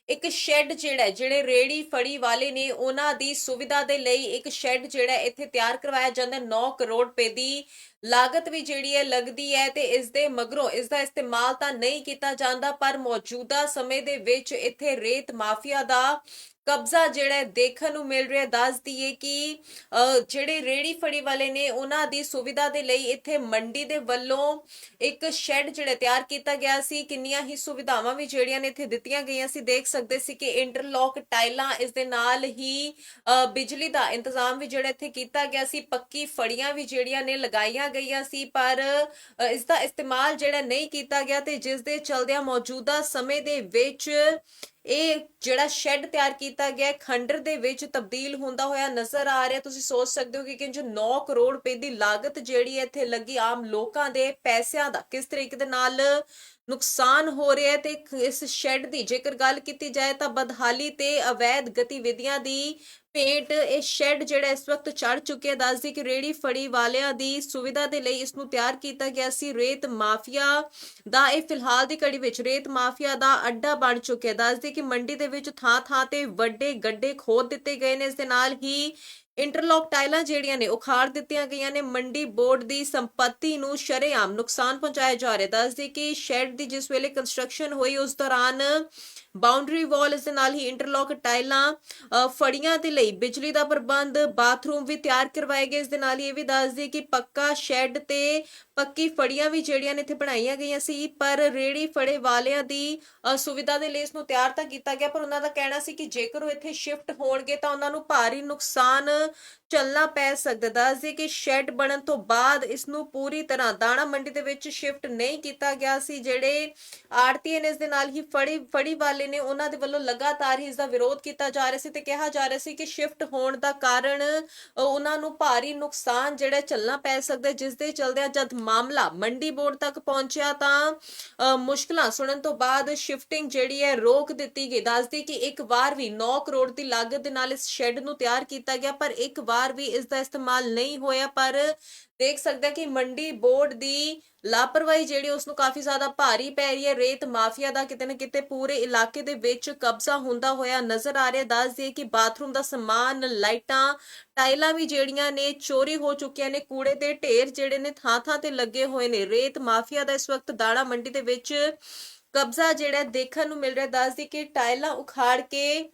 ਇੱਕ ਸ਼ੈੱਡ ਜਿਹੜਾ ਜਿਹੜੇ ਰੇੜੀ ਫੜੀ ਵਾਲੇ ਨੇ, ਉਹਨਾਂ ਦੀ ਸੁਵਿਧਾ ਦੇ ਲਈ ਇੱਕ ਸ਼ੈੱਡ ਜਿਹੜਾ ਇੱਥੇ ਤਿਆਰ ਕਰਵਾਇਆ ਜਾਂਦਾ ਹੈ। 9 ਕਰੋੜ ਰੁਪਏ ਦੀ ਲਾਗਤ ਵੀ ਜਿਹੜੀ ਹੈ ਲੱਗਦੀ ਹੈ ਤੇ ਇਸ ਦੇ ਮਗਰੋਂ ਇਸ ਦਾ ਇਸਤੇਮਾਲ ਤਾਂ ਨਹੀਂ ਕੀਤਾ ਜਾਂਦਾ, ਪਰ ਮੌਜੂਦਾ ਸਮੇਂ ਦੇ ਵਿੱਚ ਇੱਥੇ ਰੇਤ ਮਾਫੀਆ ਦਾ ਕਬਜ਼ਾ ਜਿਹੜਾ ਦੇਖਣ ਨੂੰ ਮਿਲ ਰਿਹਾ ਹੈ। ਦੱਸ ਦਈਏ ਕਿ ਜਿਹੜੇ ਰੇੜੀ ਫੜੀ ਵਾਲੇ ਨੇ ਉਹਨਾਂ ਦੀ ਸੁਵਿਧਾ ਦੇ ਲਈ ਇੱਥੇ ਮੰਡੀ ਦੇ ਵੱਲੋਂ ਇੱਕ ਸ਼ੈੱਡ ਜਿਹੜਾ ਤਿਆਰ ਕੀਤਾ ਗਿਆ ਸੀ। ਕਿੰਨੀਆਂ ਹੀ ਸੁਵਿਧਾਵਾਂ ਵੀ ਜਿਹੜੀਆਂ ਨੇ ਇੱਥੇ ਦਿੱਤੀਆਂ ਗਈਆਂ ਸੀ। ਦੇਖ ਸਕਦੇ ਸੀ ਕਿ ਇੰਟਰਲੌਕ ਟਾਈਲਾਂ ਇਸ ਦੇ ਨਾਲ ਹੀ ਬਿਜਲੀ ਦਾ ਇੰਤਜ਼ਾਮ ਵੀ ਜਿਹੜਾ ਇੱਥੇ ਕੀਤਾ ਗਿਆ ਸੀ। ਪੱਕੀ ਫੜੀਆਂ ਵੀ ਜਿਹੜੀਆਂ ਨੇ ਲਗਾਈਆਂ ਗਈਆਂ ਸੀ ਪਰ ਅ, ਇਸ ਦਾ ਇਸਤੇਮਾਲ ਜਿਹੜਾ ਨਹੀਂ ਕੀਤਾ ਗਿਆ ਤੇ ਜਿਸ ਦੇ ਚਲਦਿਆਂ ਮੌਜੂਦਾ ਸਮੇਂ ਦੇ ਵਿੱਚ ਇਹ ਜਿਹੜਾ ਸ਼ੈੱਡ ਤਿਆਰ ਕੀਤਾ ਗਿਆ ਖੰਡਰ ਦੇ ਵਿੱਚ ਤਬਦੀਲ ਹੁੰਦਾ ਹੋਇਆ ਨਜ਼ਰ ਆ ਰਿਹਾ। ਤੁਸੀਂ ਸੋਚ ਸਕਦੇ ਹੋ ਕਿ ਕਿ 9 ਕਰੋੜ ਰੁਪਏ ਦੀ ਲਾਗਤ ਜਿਹੜੀ ਇੱਥੇ ਲੱਗੀ ਆਮ ਲੋਕਾਂ ਦੇ ਪੈਸਿਆਂ ਦਾ। ਕਿਸ ਤਰੀਕੇ ਦੇ ਨਾਲ ਨੁਕਸਾਨ ਹੋ ਰਿਹਾ ਹੈ ਤੇ ਇਸ ਸ਼ੈੱਡ ਦੀ ਜੇਕਰ ਗੱਲ ਕੀਤੀ ਜਾਏ ਤਾਂ ਬਦਹਾਲੀ ਤੇ ਅਵੈਧ ਗਤੀਵਿਧੀਆਂ ਦੀ ਪੇਂਟ ਇਹ ਸ਼ੈੱਡ ਜਿਹੜਾ ਇਸ ਵਕਤ ਚੜ ਚੁੱਕਿਆ ਦੱਸਦੀ ਕਿ ਰੇੜੀ ਫੜੀ ਵਾਲਿਆਂ ਦੀ ਸੁਵਿਧਾ ਦੇ ਲਈ ਇਸ ਨੂੰ ਤਿਆਰ ਕੀਤਾ ਗਿਆ ਸੀ। ਰੇਤ ਮਾਫੀਆ ਦਾ ਇਹ ਫਿਲਹਾਲ ਦੀ ਘੜੀ ਵਿੱਚ ਰੇਤ ਮਾਫੀਆ ਦਾ ਅੱਡਾ ਬਣ ਚੁੱਕਿਆ ਦੱਸਦੀ ਕਿ ਮੰਡੀ ਦੇ ਵਿੱਚ ਥਾਂ ਥਾਂ ਤੇ ਵੱਡੇ ਗੱਡੇ ਖੋਦ ਦਿੱਤੇ ਗਏ ਨੇ। ਇਸ ਦੇ ਨਾਲ ਹੀ ਇੰਟਰਲੌਕ ਟਾਈਲਾਂ ਜਿਹੜੀਆਂ ਨੇ ਉਖਾੜ ਦਿੱਤੀਆਂ ਗਈਆਂ ਨੇ। ਮੰਡੀ ਬੋਰਡ ਦੀ ਸੰਪਤੀ ਨੂੰ ਸ਼ਰੇਆਮ ਨੁਕਸਾਨ ਪਹੁੰਚਾਇਆ ਜਾ ਰਿਹਾ ਦੱਸਦੀ ਕਿ ਸ਼ੈੱਡ ਦੀ ਜਿਸ ਵੇਲੇ ਕੰਸਟਰਕਸ਼ਨ ਹੋਈ, ਉਸ ਦੌਰਾਨ ਬਾਉਂਡਰੀ ਵਾਲ ਇਸ ਦੇ ਨਾਲ ਹੀ ਇੰਟਰਲੌਕ ਟਾਈਲਾਂ ਫੜੀਆਂ ਦੇ ਲਈ ਬਿਜਲੀ ਦਾ ਪ੍ਰਬੰਧ, ਬਾਥਰੂਮ ਵੀ ਤਿਆਰ ਕਰਵਾਏ ਗਏ। ਇਸ ਦੇ ਨਾਲ ਹੀ ਇਹ ਵੀ ਦੱਸਦੀ ਕਿ ਪੱਕਾ ਸ਼ੈੱਡ ਤੇ ਪੱਕੀ ਫੜੀਆਂ ਵੀ ਜਿਹੜੀਆਂ ਨੇ ਇੱਥੇ ਬਣਾਈਆਂ ਗਈਆਂ ਸੀ, ਪਰ ਰੇੜੀ ਫੜੇ ਵਾਲਿਆਂ ਦੀ ਸੁਵਿਧਾ ਦੇ ਲਈ ਇਸ ਨੂੰ ਤਿਆਰ ਤਾਂ ਕੀਤਾ ਗਿਆ, ਪਰ ਉਹਨਾਂ ਦਾ ਕਹਿਣਾ ਸੀ ਕਿ ਜੇਕਰ ਉਹ ਇੱਥੇ ਸ਼ਿਫਟ ਹੋਣਗੇ ਤਾਂ ਉਹਨਾਂ ਨੂੰ ਭਾਰੀ ਨੁਕਸਾਨ ਚੱਲਣਾ ਪੈ ਸਕਦਾ ਦੱਸਦੇ ਕਿ ਸ਼ੈੱਡ ਬਣਨ ਤੋਂ ਬਾਅਦ ਇਸ ਨੂੰ ਪੂਰੀ ਤਰ੍ਹਾਂ ਦਾਣਾ ਮੰਡੀ ਦੇ ਵਿੱਚ ਸ਼ਿਫਟ ਨਹੀਂ ਕੀਤਾ ਗਿਆ ਸੀ ਜਿਹੜੇ ਆੜਤੀਏ ਨੇ ਇਸ ਦੇ ਨਾਲ ਹੀ ਫੜੀ ਫੜੀ ਵਾਲੇ ਨੇ ਉਹਨਾਂ ਦੇ ਵੱਲੋਂ ਲਗਾਤਾਰ ਹੀ ਇਸ ਦਾ ਵਿਰੋਧ ਕੀਤਾ ਜਾ ਰਿਹਾ ਸੀ ਤੇ ਕਿਹਾ ਜਾ ਰਿਹਾ ਸੀ ਕਿ ਸ਼ਿਫਟ ਹੋਣ ਦਾ ਕਾਰਨ ਉਹਨਾਂ ਨੂੰ ਭਾਰੀ ਨੁਕਸਾਨ ਜਿਹੜਾ ਝੱਲਣਾ ਪੈ ਸਕਦਾ ਜਿਸ ਦੇ ਚਲਦਿਆਂ ਜਦ ਮਾਮਲਾ ਮੰਡੀ ਬੋਰਡ ਤੱਕ ਪਹੁੰਚਿਆ ਤਾਂ ਅ, ਮੁਸ਼ਕਲਾਂ ਸੁਣਨ ਤੋਂ ਬਾਅਦ ਸ਼ਿਫਟਿੰਗ ਜਿਹੜੀ ਹੈ ਰੋਕ ਦਿੱਤੀ ਗਈ। ਦੱਸਦੀ ਕਿ ਇੱਕ ਵਾਰ ਵੀ 9 ਕਰੋੜ ਦੀ ਲਾਗਤ ਦੇ ਨਾਲ ਇਸ ਸ਼ੈੱਡ ਨੂੰ ਤਿਆਰ ਕੀਤਾ ਗਿਆ ਪਰ ਇੱਕ ਵਾਰ ਵੀ ਇਸ ਦਾ ਇਸਤੇਮਾਲ ਨਹੀਂ ਹੋਇਆ, ਪਰ ਦੇਖ ਸਕਦੇ ਕਿ ਮੰਡੀ ਬੋਰਡ ਦੀ ਲਾਪਰਵਾਹੀ ਜਿਹੜੀ ਉਸ ਨੂੰ ਕਾਫੀ ਜ਼ਿਆਦਾ ਭਾਰੀ ਪੈ ਰਹੀ ਹੈ। ਰੇਤ ਮਾਫੀਆ ਦਾ ਕਿਤੇ ਨਾ ਕਿਤੇ ਪੂਰੇ ਇਲਾਕੇ ਦੇ ਵਿੱਚ ਕਬਜ਼ਾ ਹੁੰਦਾ ਹੋਇਆ ਨਜ਼ਰ ਆ ਰਿਹਾ। ਦੱਸ ਦਈਏ ਕਿ ਬਾਥਰੂਮ ਦਾ ਸਮਾਨ, ਲਾਈਟਾਂ ਟਾਈਲਾਂ ਵੀ ਜਿਹੜੀਆਂ ਨੇ ਚੋਰੀ ਹੋ ਚੁੱਕੀਆਂ ਨੇ। ਕੂੜੇ ਦੇ ਢੇਰ ਜਿਹੜੇ ਨੇ ਥਾਂ-ਥਾਂ ਤੇ ਲੱਗੇ ਹੋਏ ਨੇ। ਰੇਤ ਮਾਫੀਆ ਦਾ ਇਸ ਵਕਤ ਦਾਣਾ ਮੰਡੀ ਦੇ ਵਿੱਚ ਕਬਜ਼ਾ ਜਿਹੜਾ ਦੇਖਣ ਨੂੰ ਮਿਲ ਰਿਹਾ। ਦੱਸ ਦਈਏ ਕਿ ਟਾਈਲਾਂ ਉਖਾੜ ਕੇ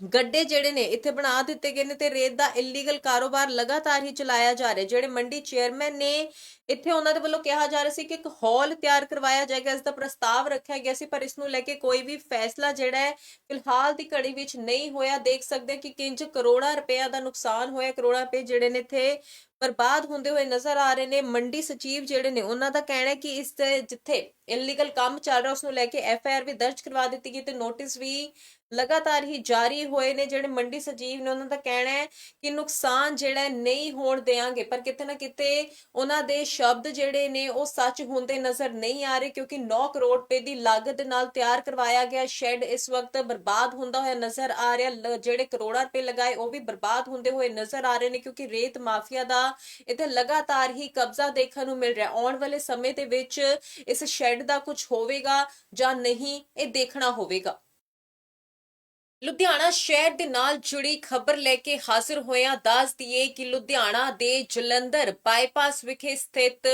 ਗੱਡੇ ਜਿਹੜੇ ਨੇ, ਇੱਥੇ ਬਣਾ ਦਿੱਤੇ ਗਏ ਨੇ ਤੇ ਰੇਤ ਦਾ ਇਲੀਗਲ ਕਾਰੋਬਾਰ ਲਗਾਤਾਰ ਹੀ ਚਲਾਇਆ ਜਾ ਰਿਹਾ। ਜਿਹੜੇ ਮੰਡੀ ਚੇਅਰਮੈਨ ਨੇ, ਇੱਥੇ ਉਹਨਾਂ ਦੇ ਵੱਲੋਂ ਕਿਹਾ ਜਾ ਰਿਹਾ ਸੀ ਕਿ ਇੱਕ ਹਾਲ ਤਿਆਰ ਕਰਵਾਇਆ ਜਾਏਗਾ, ਇਸ ਦਾ ਪ੍ਰਸਤਾਵ ਰੱਖਿਆ ਗਿਆ ਸੀ, ਪਰ ਇਸ ਨੂੰ ਲੈ ਕੇ ਕੋਈ ਵੀ ਫੈਸਲਾ ਜਿਹੜਾ ਹੈ, ਫਿਲਹਾਲ ਦੀ ਘੜੀ ਵਿੱਚ ਨਹੀਂ ਹੋਇਆ। ਦੇਖ ਸਕਦੇ ਕਿ ਕਿੰਜ ਕਰੋੜਾਂ ਰੁਪਏ ਦਾ ਨੁਕਸਾਨ ਹੋਇਆ। ਕਰੋੜਾਂ ਰੁਪਏ ਜਿਹੜੇ ਨੇ ਇੱਥੇ ਬਰਬਾਦ ਹੁੰਦੇ ਹੋਏ ਨਜ਼ਰ ਆ ਰਹੇ ਨੇ। ਮੰਡੀ ਸਚੀਵ ਜਿਹੜੇ ਨੇ, ਉਹਨਾਂ ਦਾ ਕਹਿਣਾ ਹੈ ਕਿ ਇਸ ਦੇ ਜਿੱਥੇ ਇਲੀਗਲ ਕੰਮ ਚੱਲ ਰਿਹਾ, ਉਸ ਨੂੰ ਲੈ ਕੇ ਐਫ ਆਈ ਆਰ ਵੀ ਦਰਜ ਕਰਵਾ ਦਿੱਤੀ ਗਈ ਤੇ ਨੋਟਿਸ ਵੀ ਲਗਾਤਾਰ ਹੀ ਜਾਰੀ ਹੋਏ ਨੇ, ਜਿਹੜੇ ਮੰਡੀ ਸਚੀਵ ਨੇ ਉਹਨਾਂ ਦਾ ਕਹਿਣਾ ਹੈ ਕਿ ਨੁਕਸਾਨ ਜਿਹੜਾ ਨਹੀਂ ਹੋਣ ਦੇਾਂਗੇ ਪਰ ਕਿਤੇ ਨਾ ਕਿਤੇ ਉਹਨਾਂ ਦੇ ਸ਼ਬਦ ਜਿਹੜੇ ਨੇ ਉਹ ਸੱਚ ਹੁੰਦੇ ਨਜ਼ਰ ਨਹੀਂ ਆ ਰਹੇ, ਕਿਉਂਕਿ 9 ਕਰੋੜ ਰੁਪਏ ਦੀ ਲਾਗਤ ਨਾਲ ਤਿਆਰ ਕਰਵਾਇਆ ਗਿਆ ਸ਼ੈੱਡ ਇਸ ਵਕਤ ਬਰਬਾਦ ਹੁੰਦਾ ਹੋਇਆ ਨਜ਼ਰ ਆ ਰਿਹਾ ਜਿਹੜੇ ਕਰੋੜਾਂ ਰੁਪਏ ਲਗਾਏ ਉਹ ਵੀ ਬਰਬਾਦ ਹੁੰਦੇ ਹੋਏ ਨਜ਼ਰ ਆ ਰਹੇ ਨੇ, ਕਿਉਂਕਿ ਰੇਤ ਮਾਫੀਆ ਦਾ ਇੱਥੇ ਲਗਾਤਾਰ ਹੀ ਕਬਜ਼ਾ ਦੇਖਣ ਨੂੰ ਮਿਲ ਰਿਹਾ, ਆਉਣ ਵਾਲੇ ਸਮੇਂ ਦੇ ਵਿੱਚ ਇਸ ਸ਼ੈੱਡ ਦਾ ਕੁਝ ਹੋਵੇਗਾ ਜਾਂ ਨਹੀਂ, ਇਹ ਦੇਖਣਾ ਹੋਵੇਗਾ। ਲੁਧਿਆਣਾ ਸ਼ਹਿਰ ਦੇ ਨਾਲ ਜੁੜੀ ਖਬਰ ਲੈ ਕੇ ਹਾਜ਼ਰ ਹੋਇਆ ਦੱਸ ਦਈਏ ਕਿ ਲੁਧਿਆਣਾ ਦੇ ਜਲੰਧਰ ਬਾਈਪਾਸ ਵਿਖੇ ਸਥਿਤ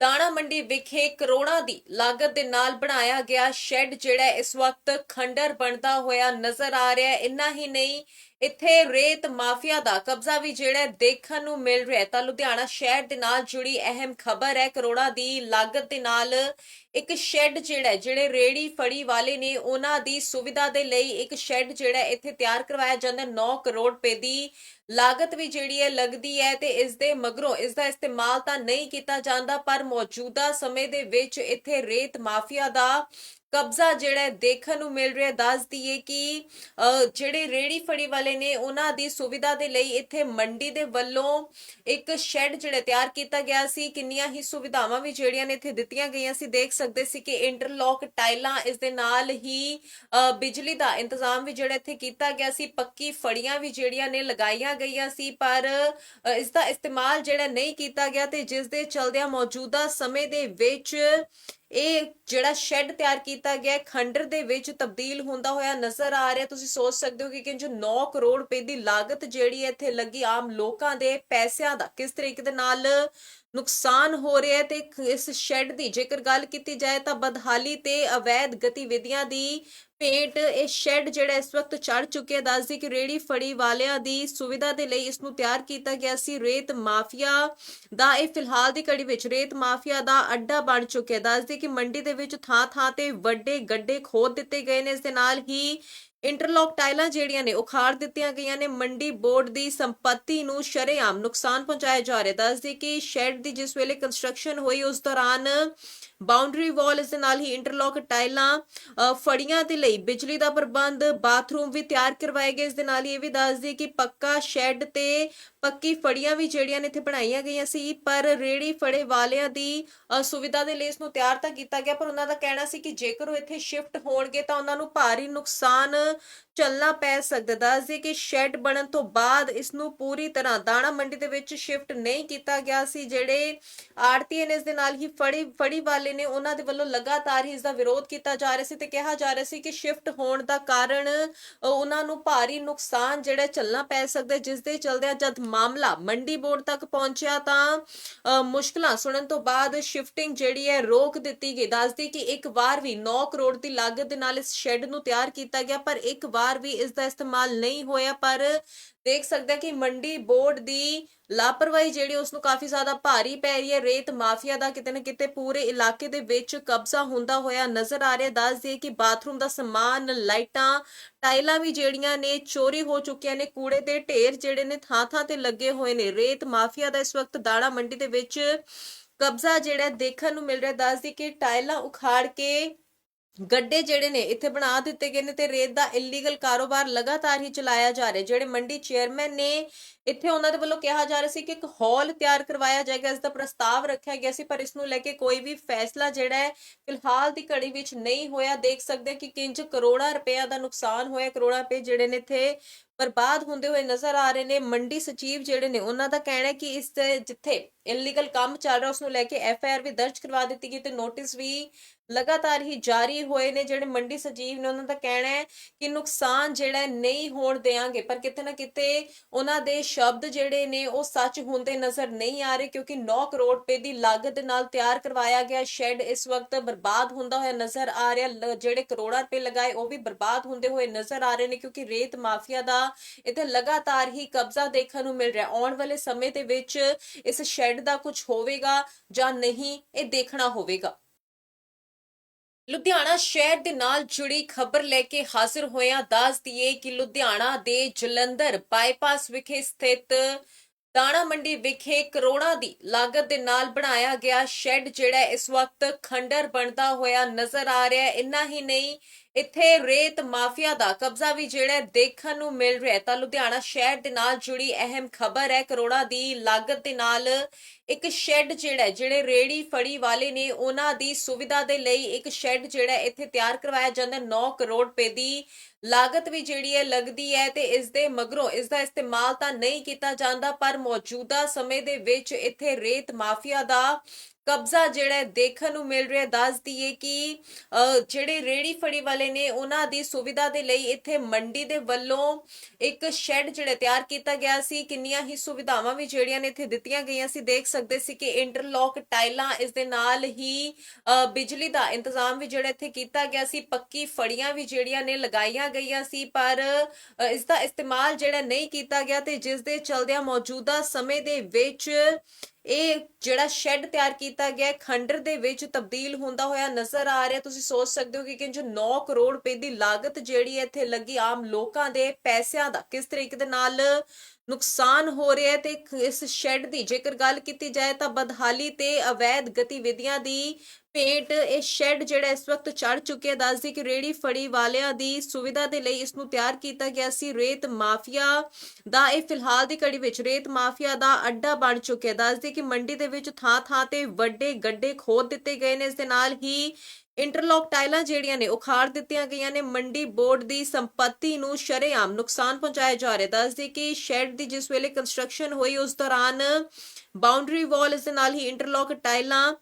ਦਾਣਾ ਮੰਡੀ ਵਿਖੇ ਕਰੋੜਾਂ ਦੀ ਲਾਗਤ ਦੇ ਨਾਲ ਬਣਾਇਆ ਗਿਆ ਸ਼ੈੱਡ ਜਿਹੜਾ ਇਸ ਵਕਤ ਖੰਡਰ ਬਣਦਾ ਹੋਇਆ ਨਜ਼ਰ ਆ ਰਿਹਾ। ਹੈ ਇੰਨਾ ਹੀ ਨਹੀਂ ਇੱਥੇ ਰੇਤ ਮਾਫੀਆ ਦਾ ਕਬਜ਼ਾ ਵੀ ਜਿਹੜਾ ਦੇਖਣ ਨੂੰ ਮਿਲ ਰਿਹਾ ਤਾਂ ਲੁਧਿਆਣਾ ਸ਼ਹਿਰ ਦੇ ਨਾਲ ਜੁੜੀ ਅਹਿਮ ਖਬਰ ਹੈ, ਕਰੋੜਾਂ ਦੀ ਲਾਗਤ ਦੇ ਨਾਲ ਇੱਕ ਸ਼ੈੱਡ ਜਿਹੜਾ ਜਿਹੜੇ ਰੇੜੀ ਫੜੀ ਵਾਲੇ ਨੇ, ਉਹਨਾਂ ਦੀ ਸੁਵਿਧਾ ਦੇ ਲਈ ਇੱਕ ਸ਼ੈੱਡ ਜਿਹੜਾ ਇੱਥੇ ਤਿਆਰ ਕਰਵਾਇਆ ਜਾਂਦਾ ਹੈ। 9 ਕਰੋੜ ਰੁਪਏ ਦੀ ਲਾਗਤ ਵੀ ਜਿਹੜੀ ਹੈ ਲੱਗਦੀ ਹੈ ਤੇ ਇਸ ਦੇ ਮਗਰੋਂ ਇਸ ਦਾ ਇਸਤੇਮਾਲ ਤਾਂ ਨਹੀਂ ਕੀਤਾ ਜਾਂਦਾ, ਪਰ ਮੌਜੂਦਾ ਸਮੇਂ ਦੇ ਵਿੱਚ ਇੱਥੇ ਰੇਤ ਮਾਫੀਆ ਦਾ ਕਬਜ਼ਾ ਜਿਹੜਾ ਹੈ ਦੇਖਣ ਨੂੰ ਮਿਲ ਰਿਹਾ ਦੱਸ ਦਈਏ ਕਿ ਜਿਹੜੇ ਰੇੜੀ ਫੜੀ ਵਾਲੇ ਨੇ ਉਹਨਾਂ ਦੀ ਸੁਵਿਧਾ ਦੇ ਲਈ ਇੱਥੇ ਮੰਡੀ ਦੇ ਵੱਲੋਂ ਇੱਕ ਸ਼ੈੱਡ ਜਿਹੜਾ ਤਿਆਰ ਕੀਤਾ ਗਿਆ ਸੀ। ਕਿੰਨੀਆਂ ਹੀ ਸੁਵਿਧਾਵਾਂ ਵੀ ਜਿਹੜੀਆਂ ਨੇ ਇੱਥੇ ਦਿੱਤੀਆਂ ਗਈਆਂ ਸੀ। ਦੇਖ ਸਕਦੇ ਸੀ ਕਿ ਇੰਟਰਲੌਕ ਟਾਈਲਾਂ ਇਸ ਦੇ ਨਾਲ ਹੀ ਅਹ, ਬਿਜਲੀ ਦਾ ਇੰਤਜ਼ਾਮ ਵੀ ਜਿਹੜਾ ਇੱਥੇ ਕੀਤਾ ਗਿਆ ਸੀ। ਪੱਕੀ ਫੜੀਆਂ ਵੀ ਜਿਹੜੀਆਂ ਨੇ ਲਗਾਈਆਂ ਗਈਆਂ ਸੀ ਪਰ ਅਹ, ਇਸ ਦਾ ਇਸਤੇਮਾਲ ਜਿਹੜਾ ਨਹੀਂ ਕੀਤਾ ਗਿਆ ਤੇ ਜਿਸ ਦੇ ਚਲਦਿਆਂ ਮੌਜੂਦਾ ਸਮੇਂ ਦੇ ਵਿੱਚ ਇਹ ਜਿਹੜਾ ਸ਼ੈੱਡ ਤਿਆਰ ਕੀਤਾ ਗਿਆ ਖੰਡਰ ਦੇ ਵਿੱਚ ਤਬਦੀਲ ਹੁੰਦਾ ਹੋਇਆ ਨਜ਼ਰ ਆ ਰਿਹਾ। ਤੁਸੀਂ ਸੋਚ ਸਕਦੇ ਹੋ ਕਿ ਕਿੰਜ 9 ਕਰੋੜ ਰੁਪਏ ਦੀ ਲਾਗਤ ਜਿਹੜੀ ਹੈ ਇੱਥੇ ਲੱਗੀ ਆਮ ਲੋਕਾਂ ਦੇ ਪੈਸਿਆਂ ਦਾ। ਕਿਸ ਤਰੀਕੇ ਦੇ ਨਾਲ ਨੁਕਸਾਨ ਹੋ ਰਿਹਾ ਹੈ ਤੇ ਇਸ ਸ਼ੈੱਡ ਦੀ ਜੇਕਰ ਗੱਲ ਕੀਤੀ ਜਾਏ ਤਾਂ ਬਦਹਾਲੀ ਤੇ ਅਵੈਧ ਗਤੀਵਿਧੀਆਂ ਦੀ ਪੇਂਟ ਇਹ ਸ਼ੈੱਡ ਜਿਹੜਾ ਇਸ ਵਕਤ ਚੜ ਚੁੱਕਿਆ ਦੱਸਦੀ ਕਿ ਰੇੜੀ ਫੜੀ ਵਾਲਿਆਂ ਦੀ ਸੁਵਿਧਾ ਦੇ ਲਈ ਇਸ ਨੂੰ ਤਿਆਰ ਕੀਤਾ ਗਿਆ ਸੀ। ਰੇਤ ਮਾਫੀਆ ਦਾ ਇਹ ਫਿਲਹਾਲ ਦੀ ਕੜੀ ਵਿੱਚ ਰੇਤ ਮਾਫੀਆ ਦਾ ਅੱਡਾ ਬਣ ਚੁੱਕਿਆ ਦੱਸਦੀ ਕਿ ਮੰਡੀ ਦੇ ਵਿੱਚ ਥਾਂ ਥਾਂ ਤੇ ਵੱਡੇ ਗੱਡੇ ਖੋਦ ਦਿੱਤੇ ਗਏ ਨੇ। ਇਸ ਦੇ ਨਾਲ ਹੀ ਇੰਟਰਲੌਕ ਟਾਈਲਾਂ ਜਿਹੜੀਆਂ ਨੇ ਉਖਾੜ ਦਿੱਤੀਆਂ ਗਈਆਂ ਨੇ। ਮੰਡੀ ਬੋਰਡ ਦੀ ਸੰਪਤੀ ਨੂੰ ਸ਼ਰੇਆਮ ਨੁਕਸਾਨ ਪਹੁੰਚਾਇਆ ਜਾ ਰਿਹਾ। ਦੱਸਦੀ ਕਿ ਸ਼ੈੱਡ ਦੀ ਜਿਸ ਵੇਲੇ ਕੰਸਟਰਕਸ਼ਨ ਹੋਈ, ਉਸ ਦੌਰਾਨ ਬਾਉਂਡਰੀ ਵਾਲ ਇਸ ਦੇ ਨਾਲ ਹੀ ਇੰਟਰਲੌਕ ਟਾਈਲਾਂ ਫੜੀਆਂ ਦੇ ਲਈ ਬਿਜਲੀ ਦਾ ਪ੍ਰਬੰਧ, ਬਾਥਰੂਮ ਵੀ ਤਿਆਰ ਕਰਵਾਏ ਗਏ। ਇਸ ਦੇ ਨਾਲ ਹੀ ਇਹ ਵੀ ਦੱਸਦੀ ਕਿ ਪੱਕਾ ਸ਼ੈੱਡ ਤੇ ਪੱਕੀ ਫੜੀਆਂ ਵੀ ਜਿਹੜੀਆਂ ਨੇ ਇੱਥੇ ਬਣਾਈਆਂ ਗਈਆਂ ਸੀ ਪਰ ਰੇੜੀ ਫੜੇ ਵਾਲਿਆਂ ਦੀ ਸੁਵਿਧਾ ਦੇ ਲਈ ਇਸ ਨੂੰ ਤਿਆਰ ਤਾਂ ਕੀਤਾ ਗਿਆ ਪਰ ਉਹਨਾਂ ਦਾ ਕਹਿਣਾ ਸੀ ਕਿ ਜੇਕਰ ਉਹ ਇੱਥੇ ਸ਼ਿਫਟ ਹੋਣਗੇ ਤਾਂ ਉਹਨਾਂ ਨੂੰ ਭਾਰੀ ਨੁਕਸਾਨ ਚੱਲਣਾ ਪੈ ਸਕਦਾ ਦੱਸਦੇ ਕਿ ਸ਼ੈੱਡ ਬਣਨ ਤੋਂ ਬਾਅਦ ਇਸ ਨੂੰ ਪੂਰੀ ਤਰ੍ਹਾਂ ਦਾਣਾ ਮੰਡੀ ਦੇ ਵਿੱਚ ਸ਼ਿਫਟ ਨਹੀਂ ਕੀਤਾ ਗਿਆ ਸੀ ਜਿਹੜੇ ਆੜਤੀਏ ਨੇ ਇਸ ਦੇ ਨਾਲ ਹੀ ਫੜੀ ਫੜੀ ਵਾਲੇ ਨੇ ਉਹਨਾਂ ਦੇ ਵੱਲੋਂ ਲਗਾਤਾਰ ਹੀ ਇਸ ਦਾ ਵਿਰੋਧ ਕੀਤਾ ਜਾ ਰਿਹਾ ਸੀ ਤੇ ਕਿਹਾ ਜਾ ਰਿਹਾ ਸੀ ਕਿ ਸ਼ਿਫਟ ਹੋਣ ਦਾ ਕਾਰਨ ਉਹਨਾਂ ਨੂੰ ਭਾਰੀ ਨੁਕਸਾਨ ਜਿਹੜਾ ਚੱਲਣਾ ਪੈ ਸਕਦਾ ਹੈ, ਜਿਸ ਦੇ ਚਲਦਿਆਂ ਜਦ ਮਾਮਲਾ ਮੰਡੀ ਬੋਰਡ ਤੱਕ ਪਹੁੰਚਿਆ ਤਾਂ ਅ, ਮੁਸ਼ਕਲਾਂ ਸੁਣਨ ਤੋਂ ਬਾਅਦ ਸ਼ਿਫਟਿੰਗ ਜਿਹੜੀ ਹੈ ਰੋਕ ਦਿੱਤੀ ਗਈ। ਦੱਸਦੀ ਕਿ ਇੱਕ ਵਾਰ ਵੀ 9 ਕਰੋੜ ਦੀ ਲਾਗਤ ਦੇ ਨਾਲ ਇਸ ਸ਼ੈੱਡ ਨੂੰ ਤਿਆਰ ਕੀਤਾ ਗਿਆ ਪਰ ਇੱਕ ਵਾਰ ਵੀ ਇਸ ਦਾ ਇਸਤੇਮਾਲ ਨਹੀਂ ਹੋਇਆ ਪਰ ਦੇਖ ਸਕਦੇ ਕਿ ਮੰਡੀ ਬੋਰਡ ਦੀ ਲਾਪਰਵਾਹੀ ਜਿਹੜੀ ਉਸ ਨੂੰ ਕਾਫੀ ਜ਼ਿਆਦਾ ਭਾਰੀ ਪੈ ਰਹੀ ਹੈ। ਰੇਤ ਮਾਫੀਆ ਦਾ ਕਿਤੇ ਨਾ ਕਿਤੇ ਪੂਰੇ ਇਲਾਕੇ ਦੇ ਵਿੱਚ ਕਬਜ਼ਾ ਹੁੰਦਾ ਹੋਇਆ ਨਜ਼ਰ ਆ ਰਿਹਾ। ਦੱਸ ਦਈਏ ਕਿ ਬਾਥਰੂਮ ਦਾ ਸਮਾਨ, ਲਾਈਟਾਂ ਟਾਈਲਾਂ ਵੀ ਜਿਹੜੀਆਂ ਨੇ ਚੋਰੀ ਹੋ ਚੁੱਕੀਆਂ ਨੇ। ਕੂੜੇ ਦੇ ਢੇਰ ਜਿਹੜੇ ਨੇ ਥਾਂ ਥਾਂ ਤੇ ਲੱਗੇ ਹੋਏ ਨੇ। ਰੇਤ ਮਾਫੀਆ ਦਾ ਇਸ ਵਕਤ ਦਾਣਾ ਮੰਡੀ ਦੇ ਵਿੱਚ ਕਬਜ਼ਾ ਜਿਹੜਾ ਦੇਖਣ ਨੂੰ ਮਿਲ ਰਿਹਾ। ਦੱਸਦੀ ਕਿ ਟਾਈਲਾਂ ਉਖਾੜ ਕੇ ਗੱਡੇ ਜਿਹੜੇ ਨੇ, ਇੱਥੇ ਬਣਾ ਦਿੱਤੇ ਗਏ ਨੇ ਤੇ ਰੇਤ ਦਾ ਇਲੀਗਲ ਕਾਰੋਬਾਰ ਲਗਾਤਾਰ ਹੀ ਚਲਾਇਆ ਜਾ ਰਿਹਾ। ਜਿਹੜੇ ਮੰਡੀ ਚੇਅਰਮੈਨ ਨੇ, ਇੱਥੇ ਉਹਨਾਂ ਦੇ ਵੱਲੋਂ ਕਿਹਾ ਜਾ ਰਿਹਾ ਸੀ ਕਿ ਇੱਕ ਹਾਲ ਤਿਆਰ ਕਰਵਾਇਆ ਜਾਏਗਾ, ਇਸ ਦਾ ਪ੍ਰਸਤਾਵ ਰੱਖਿਆ ਗਿਆ ਸੀ, ਪਰ ਇਸ ਨੂੰ ਲੈ ਕੇ ਕੋਈ ਵੀ ਫੈਸਲਾ ਜਿਹੜਾ ਹੈ, ਫਿਲਹਾਲ ਦੀ ਘੜੀ ਵਿੱਚ ਨਹੀਂ ਹੋਇਆ। ਦੇਖ ਸਕਦੇ ਹਾਂ ਕਿ ਕਿੰਜ ਕਰੋੜਾਂ ਰੁਪਏ ਦਾ ਨੁਕਸਾਨ ਹੋਇਆ। ਕਰੋੜਾਂ ਰੁਪਏ ਜਿਹੜੇ ਨੇ ਇੱਥੇ ਬਰਬਾਦ ਹੁੰਦੇ ਹੋਏ ਨਜ਼ਰ ਆ ਰਹੇ ਨੇ। ਮੰਡੀ ਸਚੀਵ ਜਿਹੜੇ ਨੇ, ਉਹਨਾਂ ਦਾ ਕਹਿਣਾ ਹੈ ਕਿ ਇਸ ਤੇ ਜਿੱਥੇ ਇਲੀਗਲ ਕੰਮ ਚੱਲ ਰਿਹਾ ਉਸ ਨੂੰ ਲੈ ਕੇ ਐਫ ਆਈ ਆਰ ਵੀ ਦਰਜ ਕਰਵਾ ਦਿੱਤੀ ਗਈ ਤੇ ਨੋਟਿਸ ਵੀ ਲਗਾਤਾਰ ਹੀ ਜਾਰੀ ਹੋਏ ਨੇ। ਜਿਹੜੇ ਮੰਡੀ ਸਚੀਵ ਨੇ, ਉਹਨਾਂ ਦਾ ਕਹਿਣਾ ਹੈ ਕਿ ਨੁਕਸਾਨ ਜਿਹੜਾ ਨਹੀਂ ਹੋਣ ਦੇਾਂਗੇ ਪਰ ਕਿਤੇ ਨਾ ਕਿਤੇ ਉਹਨਾਂ ਦੇ ਸ਼ਬਦ ਜਿਹੜੇ ਨੇ, ਉਹ ਸੱਚ ਹੁੰਦੇ ਨਜ਼ਰ ਨਹੀਂ ਆ ਰਹੇ, ਕਿਉਂਕਿ 9 ਕਰੋੜ ਰੁਪਏ ਦੀ ਲਾਗਤ ਦੇ ਨਾਲ ਤਿਆਰ ਕਰਵਾਇਆ ਗਿਆ ਸ਼ੈੱਡ ਇਸ ਵਕਤ ਬਰਬਾਦ ਹੁੰਦਾ ਹੋਇਆ ਨਜ਼ਰ ਆ ਰਿਹਾ। ਜਿਹੜੇ ਕਰੋੜਾਂ ਰੁਪਏ ਲਗਾਏ, ਉਹ ਵੀ ਬਰਬਾਦ ਹੁੰਦੇ ਹੋਏ ਨਜ਼ਰ ਆ ਰਹੇ ਨੇ, ਕਿਉਂਕਿ ਰੇਤ ਮਾਫੀਆ ਦਾ ਇੱਥੇ ਲਗਾਤਾਰ ਹੀ ਕਬਜ਼ਾ ਦੇਖਣ ਨੂੰ ਮਿਲ ਰਿਹਾ। ਆਉਣ ਵਾਲੇ ਸਮੇਂ ਦੇ ਵਿੱਚ ਇਸ ਸ਼ੈੱਡ ਦਾ ਕੁਝ ਹੋਵੇਗਾ ਜਾਂ ਨਹੀਂ, ਇਹ ਦੇਖਣਾ ਹੋਵੇਗਾ। ਲੁਧਿਆਣਾ ਸ਼ਹਿਰ ਦੇ ਨਾਲ ਜੁੜੀ ਖਬਰ ਲੈ ਕੇ ਹਾਜ਼ਰ ਹੋਇਆ ਦੱਸ ਦਈਏ ਕਿ ਲੁਧਿਆਣਾ ਦੇ ਜਲੰਧਰ ਬਾਈਪਾਸ ਵਿਖੇ ਸਥਿਤ ਦਾਣਾ ਮੰਡੀ ਵਿਖੇ ਕਰੋੜਾਂ ਦੀ ਲਾਗਤ ਦੇ ਨਾਲ ਬਣਾਇਆ ਗਿਆ ਸ਼ੈੱਡ ਜਿਹੜਾ ਇਸ ਵਕਤ ਖੰਡਰ ਬਣਦਾ ਹੋਇਆ ਨਜ਼ਰ ਆ ਰਿਹਾ। ਹੈ ਇੰਨਾ ਹੀ ਨਹੀਂ ਇੱਥੇ ਰੇਤ ਮਾਫੀਆ ਦਾ ਕਬਜ਼ਾ ਵੀ ਜਿਹੜਾ ਦੇਖਣ ਨੂੰ ਮਿਲ ਰਿਹਾ ਹੈ। ਤਾਂ ਲੁਧਿਆਣਾ ਸ਼ਹਿਰ ਦੇ ਨਾਲ ਜੁੜੀ ਅਹਿਮ ਖਬਰ ਹੈ, ਕਰੋੜਾਂ ਦੀ ਲਾਗਤ ਦੇ ਨਾਲ ਇੱਕ ਸ਼ੈੱਡ ਜਿਹੜਾ ਜਿਹੜੇ ਰੇੜੀ ਫੜੀ ਵਾਲੇ ਨੇ, ਉਹਨਾਂ ਦੀ ਸੁਵਿਧਾ ਦੇ ਲਈ ਇੱਕ ਸ਼ੈੱਡ ਜਿਹੜਾ ਇੱਥੇ ਤਿਆਰ ਕਰਵਾਇਆ ਜਾਂਦਾ ਹੈ। 9 ਕਰੋੜ ਰੁਪਏ ਦੀ ਲਾਗਤ ਵੀ ਜਿਹੜੀ ਹੈ ਲੱਗਦੀ ਹੈ ਤੇ ਇਸ ਦੇ ਮਗਰੋਂ ਇਸ ਦਾ ਇਸਤੇਮਾਲ ਤਾਂ ਨਹੀਂ ਕੀਤਾ ਜਾਂਦਾ, ਪਰ ਮੌਜੂਦਾ ਸਮੇਂ ਦੇ ਵਿੱਚ ਇੱਥੇ ਰੇਤ ਮਾਫੀਆ ਦਾ ਕਬਜ਼ਾ ਜਿਹੜਾ ਦੇਖਣ ਨੂੰ ਮਿਲ ਰਿਹਾ ਦੱਸ ਦਈਏ ਕਿ ਜਿਹੜੇ ਰੇੜੀ ਫੜੀ ਵਾਲੇ ਨੇ ਉਹਨਾਂ ਦੀ ਸੁਵਿਧਾ ਦੇ ਲਈ ਇੱਥੇ ਮੰਡੀ ਦੇ ਵੱਲੋਂ ਇੱਕ ਸ਼ੈੱਡ ਜਿਹੜਾ ਤਿਆਰ ਕੀਤਾ ਗਿਆ ਸੀ। ਕਿੰਨੀਆਂ ਹੀ ਸੁਵਿਧਾਵਾਂ ਵੀ ਜਿਹੜੀਆਂ ਨੇ ਇੱਥੇ ਦਿੱਤੀਆਂ ਗਈਆਂ ਸੀ। ਦੇਖ ਸਕਦੇ ਸੀ ਕਿ ਇੰਟਰਲੌਕ ਟਾਈਲਾਂ ਇਸ ਦੇ ਨਾਲ ਹੀ ਅਹ, ਬਿਜਲੀ ਦਾ ਇੰਤਜ਼ਾਮ ਵੀ ਜਿਹੜਾ ਇੱਥੇ ਕੀਤਾ ਗਿਆ ਸੀ। ਪੱਕੀ ਫੜੀਆਂ ਵੀ ਜਿਹੜੀਆਂ ਨੇ ਲਗਾਈਆਂ ਗਈਆਂ ਸੀ ਪਰ ਅਹ, ਇਸ ਦਾ ਇਸਤੇਮਾਲ ਜਿਹੜਾ ਨਹੀਂ ਕੀਤਾ ਗਿਆ ਤੇ ਜਿਸ ਦੇ ਚਲਦਿਆਂ ਮੌਜੂਦਾ ਸਮੇਂ ਦੇ ਵਿੱਚ ਇਹ ਜਿਹੜਾ ਸ਼ੈੱਡ ਤਿਆਰ ਕੀਤਾ ਗਿਆ ਖੰਡਰ ਦੇ ਵਿੱਚ ਤਬਦੀਲ ਹੁੰਦਾ ਹੋਇਆ ਨਜ਼ਰ ਆ ਰਿਹਾ। ਤੁਸੀਂ ਸੋਚ ਸਕਦੇ ਹੋ ਕਿ ਕਿੰਜ 9 ਕਰੋੜ ਰੁਪਏ ਦੀ ਲਾਗਤ ਜਿਹੜੀ ਹੈ ਇੱਥੇ ਲੱਗੀ ਆਮ ਲੋਕਾਂ ਦੇ ਪੈਸਿਆਂ ਦਾ। ਕਿਸ ਤਰੀਕੇ ਦੇ ਨਾਲ ਨੁਕਸਾਨ ਹੋ ਰਿਹਾ ਹੈ ਤੇ ਇਸ ਸ਼ੈੱਡ ਦੀ ਜੇਕਰ ਗੱਲ ਕੀਤੀ ਜਾਏ ਤਾਂ ਬਦਹਾਲੀ ਤੇ ਅਵੈਧ ਗਤੀਵਿਧੀਆਂ ਦੀ ਪੇਟ ਇਹ ਸ਼ੈੱਡ ਜਿਹੜਾ ਇਸ ਵਕਤ ਚੜ ਚੁੱਕਿਆ ਦੱਸਦੀ ਕਿ ਰੇੜੀ ਫੜੀ ਵਾਲਿਆਂ ਦੀ ਸੁਵਿਧਾ ਦੇ ਲਈ ਇਸ ਨੂੰ ਤਿਆਰ ਕੀਤਾ ਗਿਆ ਸੀ। ਰੇਤ ਮਾਫੀਆ ਦਾ ਇਹ ਫਿਲਹਾਲ ਦੀ ਘੜੀ ਵਿੱਚ ਰੇਤ ਮਾਫੀਆ ਦਾ ਅੱਡਾ ਬਣ ਚੁੱਕਿਆ ਦੱਸਦੀ ਕਿ ਮੰਡੀ ਦੇ ਵਿੱਚ ਥਾਂ ਥਾਂ ਤੇ ਵੱਡੇ ਗੱਡੇ ਖੋਦ ਦਿੱਤੇ ਗਏ ਨੇ। ਇਸ ਦੇ ਨਾਲ ਹੀ ਇੰਟਰਲੌਕ ਟਾਈਲਾਂ ਜਿਹੜੀਆਂ ਨੇ ਉਖਾੜ ਦਿੱਤੀਆਂ ਗਈਆਂ ਨੇ। ਮੰਡੀ ਬੋਰਡ ਦੀ ਸੰਪਤੀ ਨੂੰ ਸ਼ਰੇਆਮ ਨੁਕਸਾਨ ਪਹੁੰਚਾਇਆ ਜਾ ਰਿਹਾ। ਦੱਸਦੀ ਕਿ ਸ਼ੈੱਡ ਦੀ ਜਿਸ ਵੇਲੇ ਕੰਸਟਰਕਸ਼ਨ ਹੋਈ, ਉਸ ਦੌਰਾਨ ਬਾਉਂਡਰੀ ਵਾਲ ਇਸ ਦੇ ਨਾਲ ਹੀ ਇੰਟਰਲੌਕ ਟਾਈਲਾਂ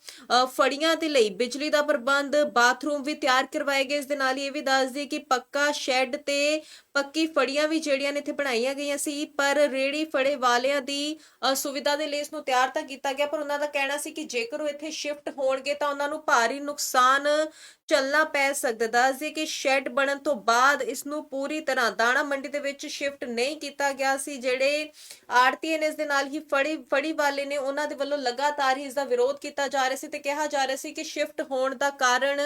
ਫੜੀਆਂ ਦੇ ਲਈ ਬਿਜਲੀ ਦਾ ਪ੍ਰਬੰਧ ਬਾਥਰੂਮ ਵੀ ਤਿਆਰ ਕਰਵਾਏ ਗਏ। ਇਸ ਦੇ ਨਾਲ ਹੀ ਇਹ ਵੀ ਦੱਸਦੀ ਕਿ ਪੱਕਾ ਸ਼ੈੱਡ ਤੇ ਪੱਕੀ ਫੜੀਆਂ ਵੀ ਜਿਹੜੀਆਂ ਨੇ ਇੱਥੇ ਬਣਾਈਆਂ ਗਈਆਂ ਸੀ, ਪਰ ਰੇੜੀ ਫੜੇ ਵਾਲਿਆਂ ਦੀ ਸੁਵਿਧਾ ਦੇ ਲਈ ਇਸ ਨੂੰ ਤਿਆਰ ਤਾਂ ਕੀਤਾ ਗਿਆ, ਪਰ ਉਹਨਾਂ ਦਾ ਕਹਿਣਾ ਸੀ ਕਿ ਜੇਕਰ ਉਹ ਇੱਥੇ ਸ਼ਿਫਟ ਹੋਣਗੇ ਤਾਂ ਉਹਨਾਂ ਨੂੰ ਭਾਰੀ ਨੁਕਸਾਨ ਚੱਲਣਾ ਪੈ ਸਕਦਾ ਦੱਸਦੇ ਕਿ ਸ਼ੈੱਡ ਬਣਨ ਤੋਂ ਬਾਅਦ ਇਸ ਨੂੰ ਪੂਰੀ ਤਰ੍ਹਾਂ ਦਾਣਾ ਮੰਡੀ ਦੇ ਵਿੱਚ ਸ਼ਿਫਟ ਨਹੀਂ ਕੀਤਾ ਗਿਆ ਸੀ, ਜਿਹੜੇ ਆੜਤੀਏ ਨੇ ਇਸ ਦੇ ਨਾਲ ਹੀ ਫੜੀ ਫੜੀ ਵਾਲੇ ਨੇ ਉਹਨਾਂ ਦੇ ਵੱਲੋਂ ਲਗਾਤਾਰ ਹੀ ਇਸ ਦਾ ਵਿਰੋਧ ਕੀਤਾ ਜਾ ਰਿਹਾ ਸੀ ਤੇ ਕਿਹਾ ਜਾ ਰਿਹਾ ਸੀ ਕਿ ਸ਼ਿਫਟ ਹੋਣ ਦਾ ਕਾਰਨ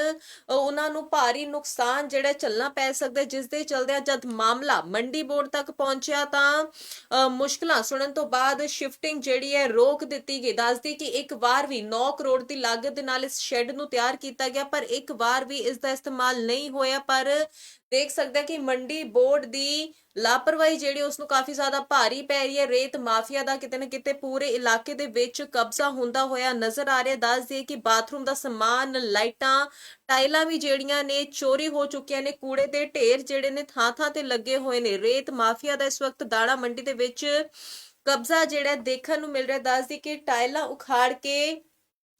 ਉਹਨਾਂ ਨੂੰ ਭਾਰੀ ਨੁਕਸਾਨ ਜਿਹੜਾ ਚੱਲਣਾ ਪੈ ਸਕਦਾ ਜਿਸ ਦੇ ਚਲਦਿਆਂ ਜਦ ਮਾਮਲਾ ਮੰਡੀ ਬੋਰਡ ਤੱਕ ਪਹੁੰਚਿਆ ਤਾਂ ਅ, ਮੁਸ਼ਕਲਾਂ ਸੁਣਨ ਤੋਂ ਬਾਅਦ ਸ਼ਿਫਟਿੰਗ ਜਿਹੜੀ ਹੈ ਰੋਕ ਦਿੱਤੀ ਗਈ। ਦੱਸਦੀ ਕਿ ਇੱਕ ਵਾਰ ਵੀ 9 ਕਰੋੜ ਦੀ ਲਾਗਤ ਦੇ ਨਾਲ ਇਸ ਸ਼ੈੱਡ ਨੂੰ ਤਿਆਰ ਕੀਤਾ ਗਿਆ ਪਰ ਇੱਕ ਵਾਰ ਵੀ ਇਸ ਦਾ ਇਸਤੇਮਾਲ ਨਹੀਂ ਹੋਇਆ ਪਰ ਦੇਖ ਸਕਦੇ ਕਿ ਮੰਡੀ ਬੋਰਡ ਦੀ ਲਾਪਰਵਾਹੀ ਜਿਹੜੀ ਉਸ ਨੂੰ ਕਾਫੀ ਜ਼ਿਆਦਾ ਭਾਰੀ ਪੈ ਰਹੀ ਹੈ। ਰੇਤ ਮਾਫੀਆ ਦਾ ਕਿਤੇ ਨਾ ਕਿਤੇ ਪੂਰੇ ਇਲਾਕੇ ਦੇ ਵਿੱਚ ਕਬਜ਼ਾ ਹੁੰਦਾ ਹੋਇਆ ਨਜ਼ਰ ਆ ਰਿਹਾ ਦੱਸ ਦਈਏ ਕਿ ਬਾਥਰੂਮ ਦਾ ਸਮਾਨ, ਲਾਈਟਾਂ ਟਾਈਲਾਂ ਵੀ ਜਿਹੜੀਆਂ ਨੇ ਚੋਰੀ ਹੋ ਚੁੱਕੀਆਂ ਨੇ। ਕੂੜੇ ਦੇ ਢੇਰ ਜਿਹੜੇ ਨੇ ਥਾਂ-ਥਾਂ ਤੇ ਲੱਗੇ ਹੋਏ ਨੇ। ਰੇਤ ਮਾਫੀਆ ਦਾ ਇਸ ਵਕਤ ਦਾਣਾ ਮੰਡੀ ਦੇ ਵਿੱਚ ਕਬਜ਼ਾ ਜਿਹੜਾ ਦੇਖਣ ਨੂੰ ਮਿਲ ਰਿਹਾ ਦੱਸ ਦਈਏ ਕਿ ਟਾਈਲਾਂ ਉਖਾੜ ਕੇ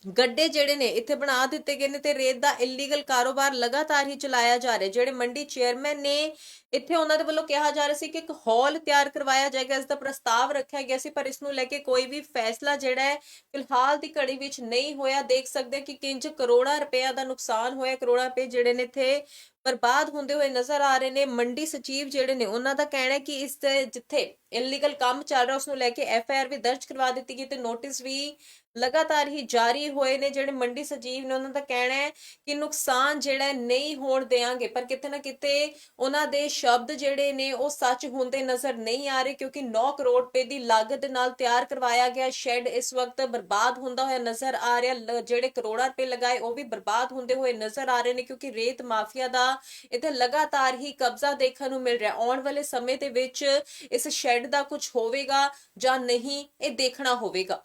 ਗੱਡੇ ਜਿਹੜੇ ਨੇ, ਇੱਥੇ ਬਣਾ ਦਿੱਤੇ ਗਏ ਨੇ ਤੇ ਰੇਤ ਦਾ ਇਲੀਗਲ ਕਾਰੋਬਾਰ ਲਗਾਤਾਰ ਹੀ ਚਲਾਇਆ ਜਾ ਰਿਹਾ। ਜਿਹੜੇ ਮੰਡੀ ਚੇਅਰਮੈਨ ਨੇ, ਇੱਥੇ ਉਹਨਾਂ ਦੇ ਵੱਲੋਂ ਕਿਹਾ ਜਾ ਰਿਹਾ ਸੀ ਕਿ ਇੱਕ ਹਾਲ ਤਿਆਰ ਕਰਵਾਇਆ ਜਾਏਗਾ, ਇਸ ਦਾ ਪ੍ਰਸਤਾਵ ਰੱਖਿਆ ਗਿਆ ਸੀ, ਪਰ ਇਸ ਨੂੰ ਲੈ ਕੇ ਕੋਈ ਵੀ ਫੈਸਲਾ ਜਿਹੜਾ ਹੈ, ਫਿਲਹਾਲ ਦੀ ਘੜੀ ਵਿੱਚ ਨਹੀਂ ਹੋਇਆ। ਦੇਖ ਸਕਦੇ ਹਾਂ ਕਿ ਕਿੰਜ ਕਰੋੜਾਂ ਰੁਪਏ ਦਾ ਨੁਕਸਾਨ ਹੋਇਆ। ਕਰੋੜਾਂ ਰੁਪਏ ਜਿਹੜੇ ਨੇ ਇੱਥੇ ਬਰਬਾਦ ਹੁੰਦੇ ਹੋਏ ਨਜ਼ਰ ਆ ਰਹੇ ਨੇ। ਮੰਡੀ ਸਚੀਵ ਜਿਹੜੇ ਨੇ, ਉਹਨਾਂ ਦਾ ਕਹਿਣਾ ਹੈ ਕਿ ਇਸ ਜਿੱਥੇ ਇਲੀਗਲ ਕੰਮ ਚੱਲ ਰਿਹਾ ਉਸ ਨੂੰ ਲੈ ਕੇ ਐਫ ਆਈ ਆਰ ਵੀ ਦਰਜ ਕਰਵਾ ਦਿੱਤੀ ਗਈ ਤੇ ਨੋਟਿਸ ਵੀ ਲਗਾਤਾਰ ਹੀ ਜਾਰੀ ਹੋਏ ਨੇ, ਜਿਹੜੇ ਮੰਡੀ ਸਚੀਵ ਨੇ ਉਹਨਾਂ ਦਾ ਕਹਿਣਾ ਹੈ ਕਿ ਨੁਕਸਾਨ ਜਿਹੜਾ ਨਹੀਂ ਹੋਣ ਦੇਾਂਗੇ ਪਰ ਕਿਤੇ ਨਾ ਕਿਤੇ ਉਹਨਾਂ ਦੇ ਸ਼ਬਦ ਜਿਹੜੇ ਨੇ ਉਹ ਸੱਚ ਹੁੰਦੇ ਨਜ਼ਰ ਨਹੀਂ ਆ ਰਹੇ, ਕਿਉਂਕਿ 9 ਕਰੋੜ ਰੁਪਏ ਦੀ ਲਾਗਤ ਨਾਲ ਤਿਆਰ ਕਰਵਾਇਆ ਗਿਆ ਸ਼ੈੱਡ ਇਸ ਵਕਤ ਬਰਬਾਦ ਹੁੰਦਾ ਹੋਇਆ ਨਜ਼ਰ ਆ ਰਿਹਾ ਜਿਹੜੇ ਕਰੋੜਾਂ ਰੁਪਏ ਲਗਾਏ ਉਹ ਵੀ ਬਰਬਾਦ ਹੁੰਦੇ ਹੋਏ ਨਜ਼ਰ ਆ ਰਹੇ ਨੇ, ਕਿਉਂਕਿ ਰੇਤ ਮਾਫੀਆ ਦਾ ਇੱਥੇ ਲਗਾਤਾਰ ਹੀ ਕਬਜ਼ਾ ਦੇਖਣ ਨੂੰ ਮਿਲ ਰਿਹਾ, ਆਉਣ ਵਾਲੇ ਸਮੇਂ ਦੇ ਵਿੱਚ ਇਸ ਸ਼ੈੱਡ ਦਾ ਕੁਝ ਹੋਵੇਗਾ ਜਾਂ ਨਹੀਂ, ਇਹ ਦੇਖਣਾ ਹੋਵੇਗਾ।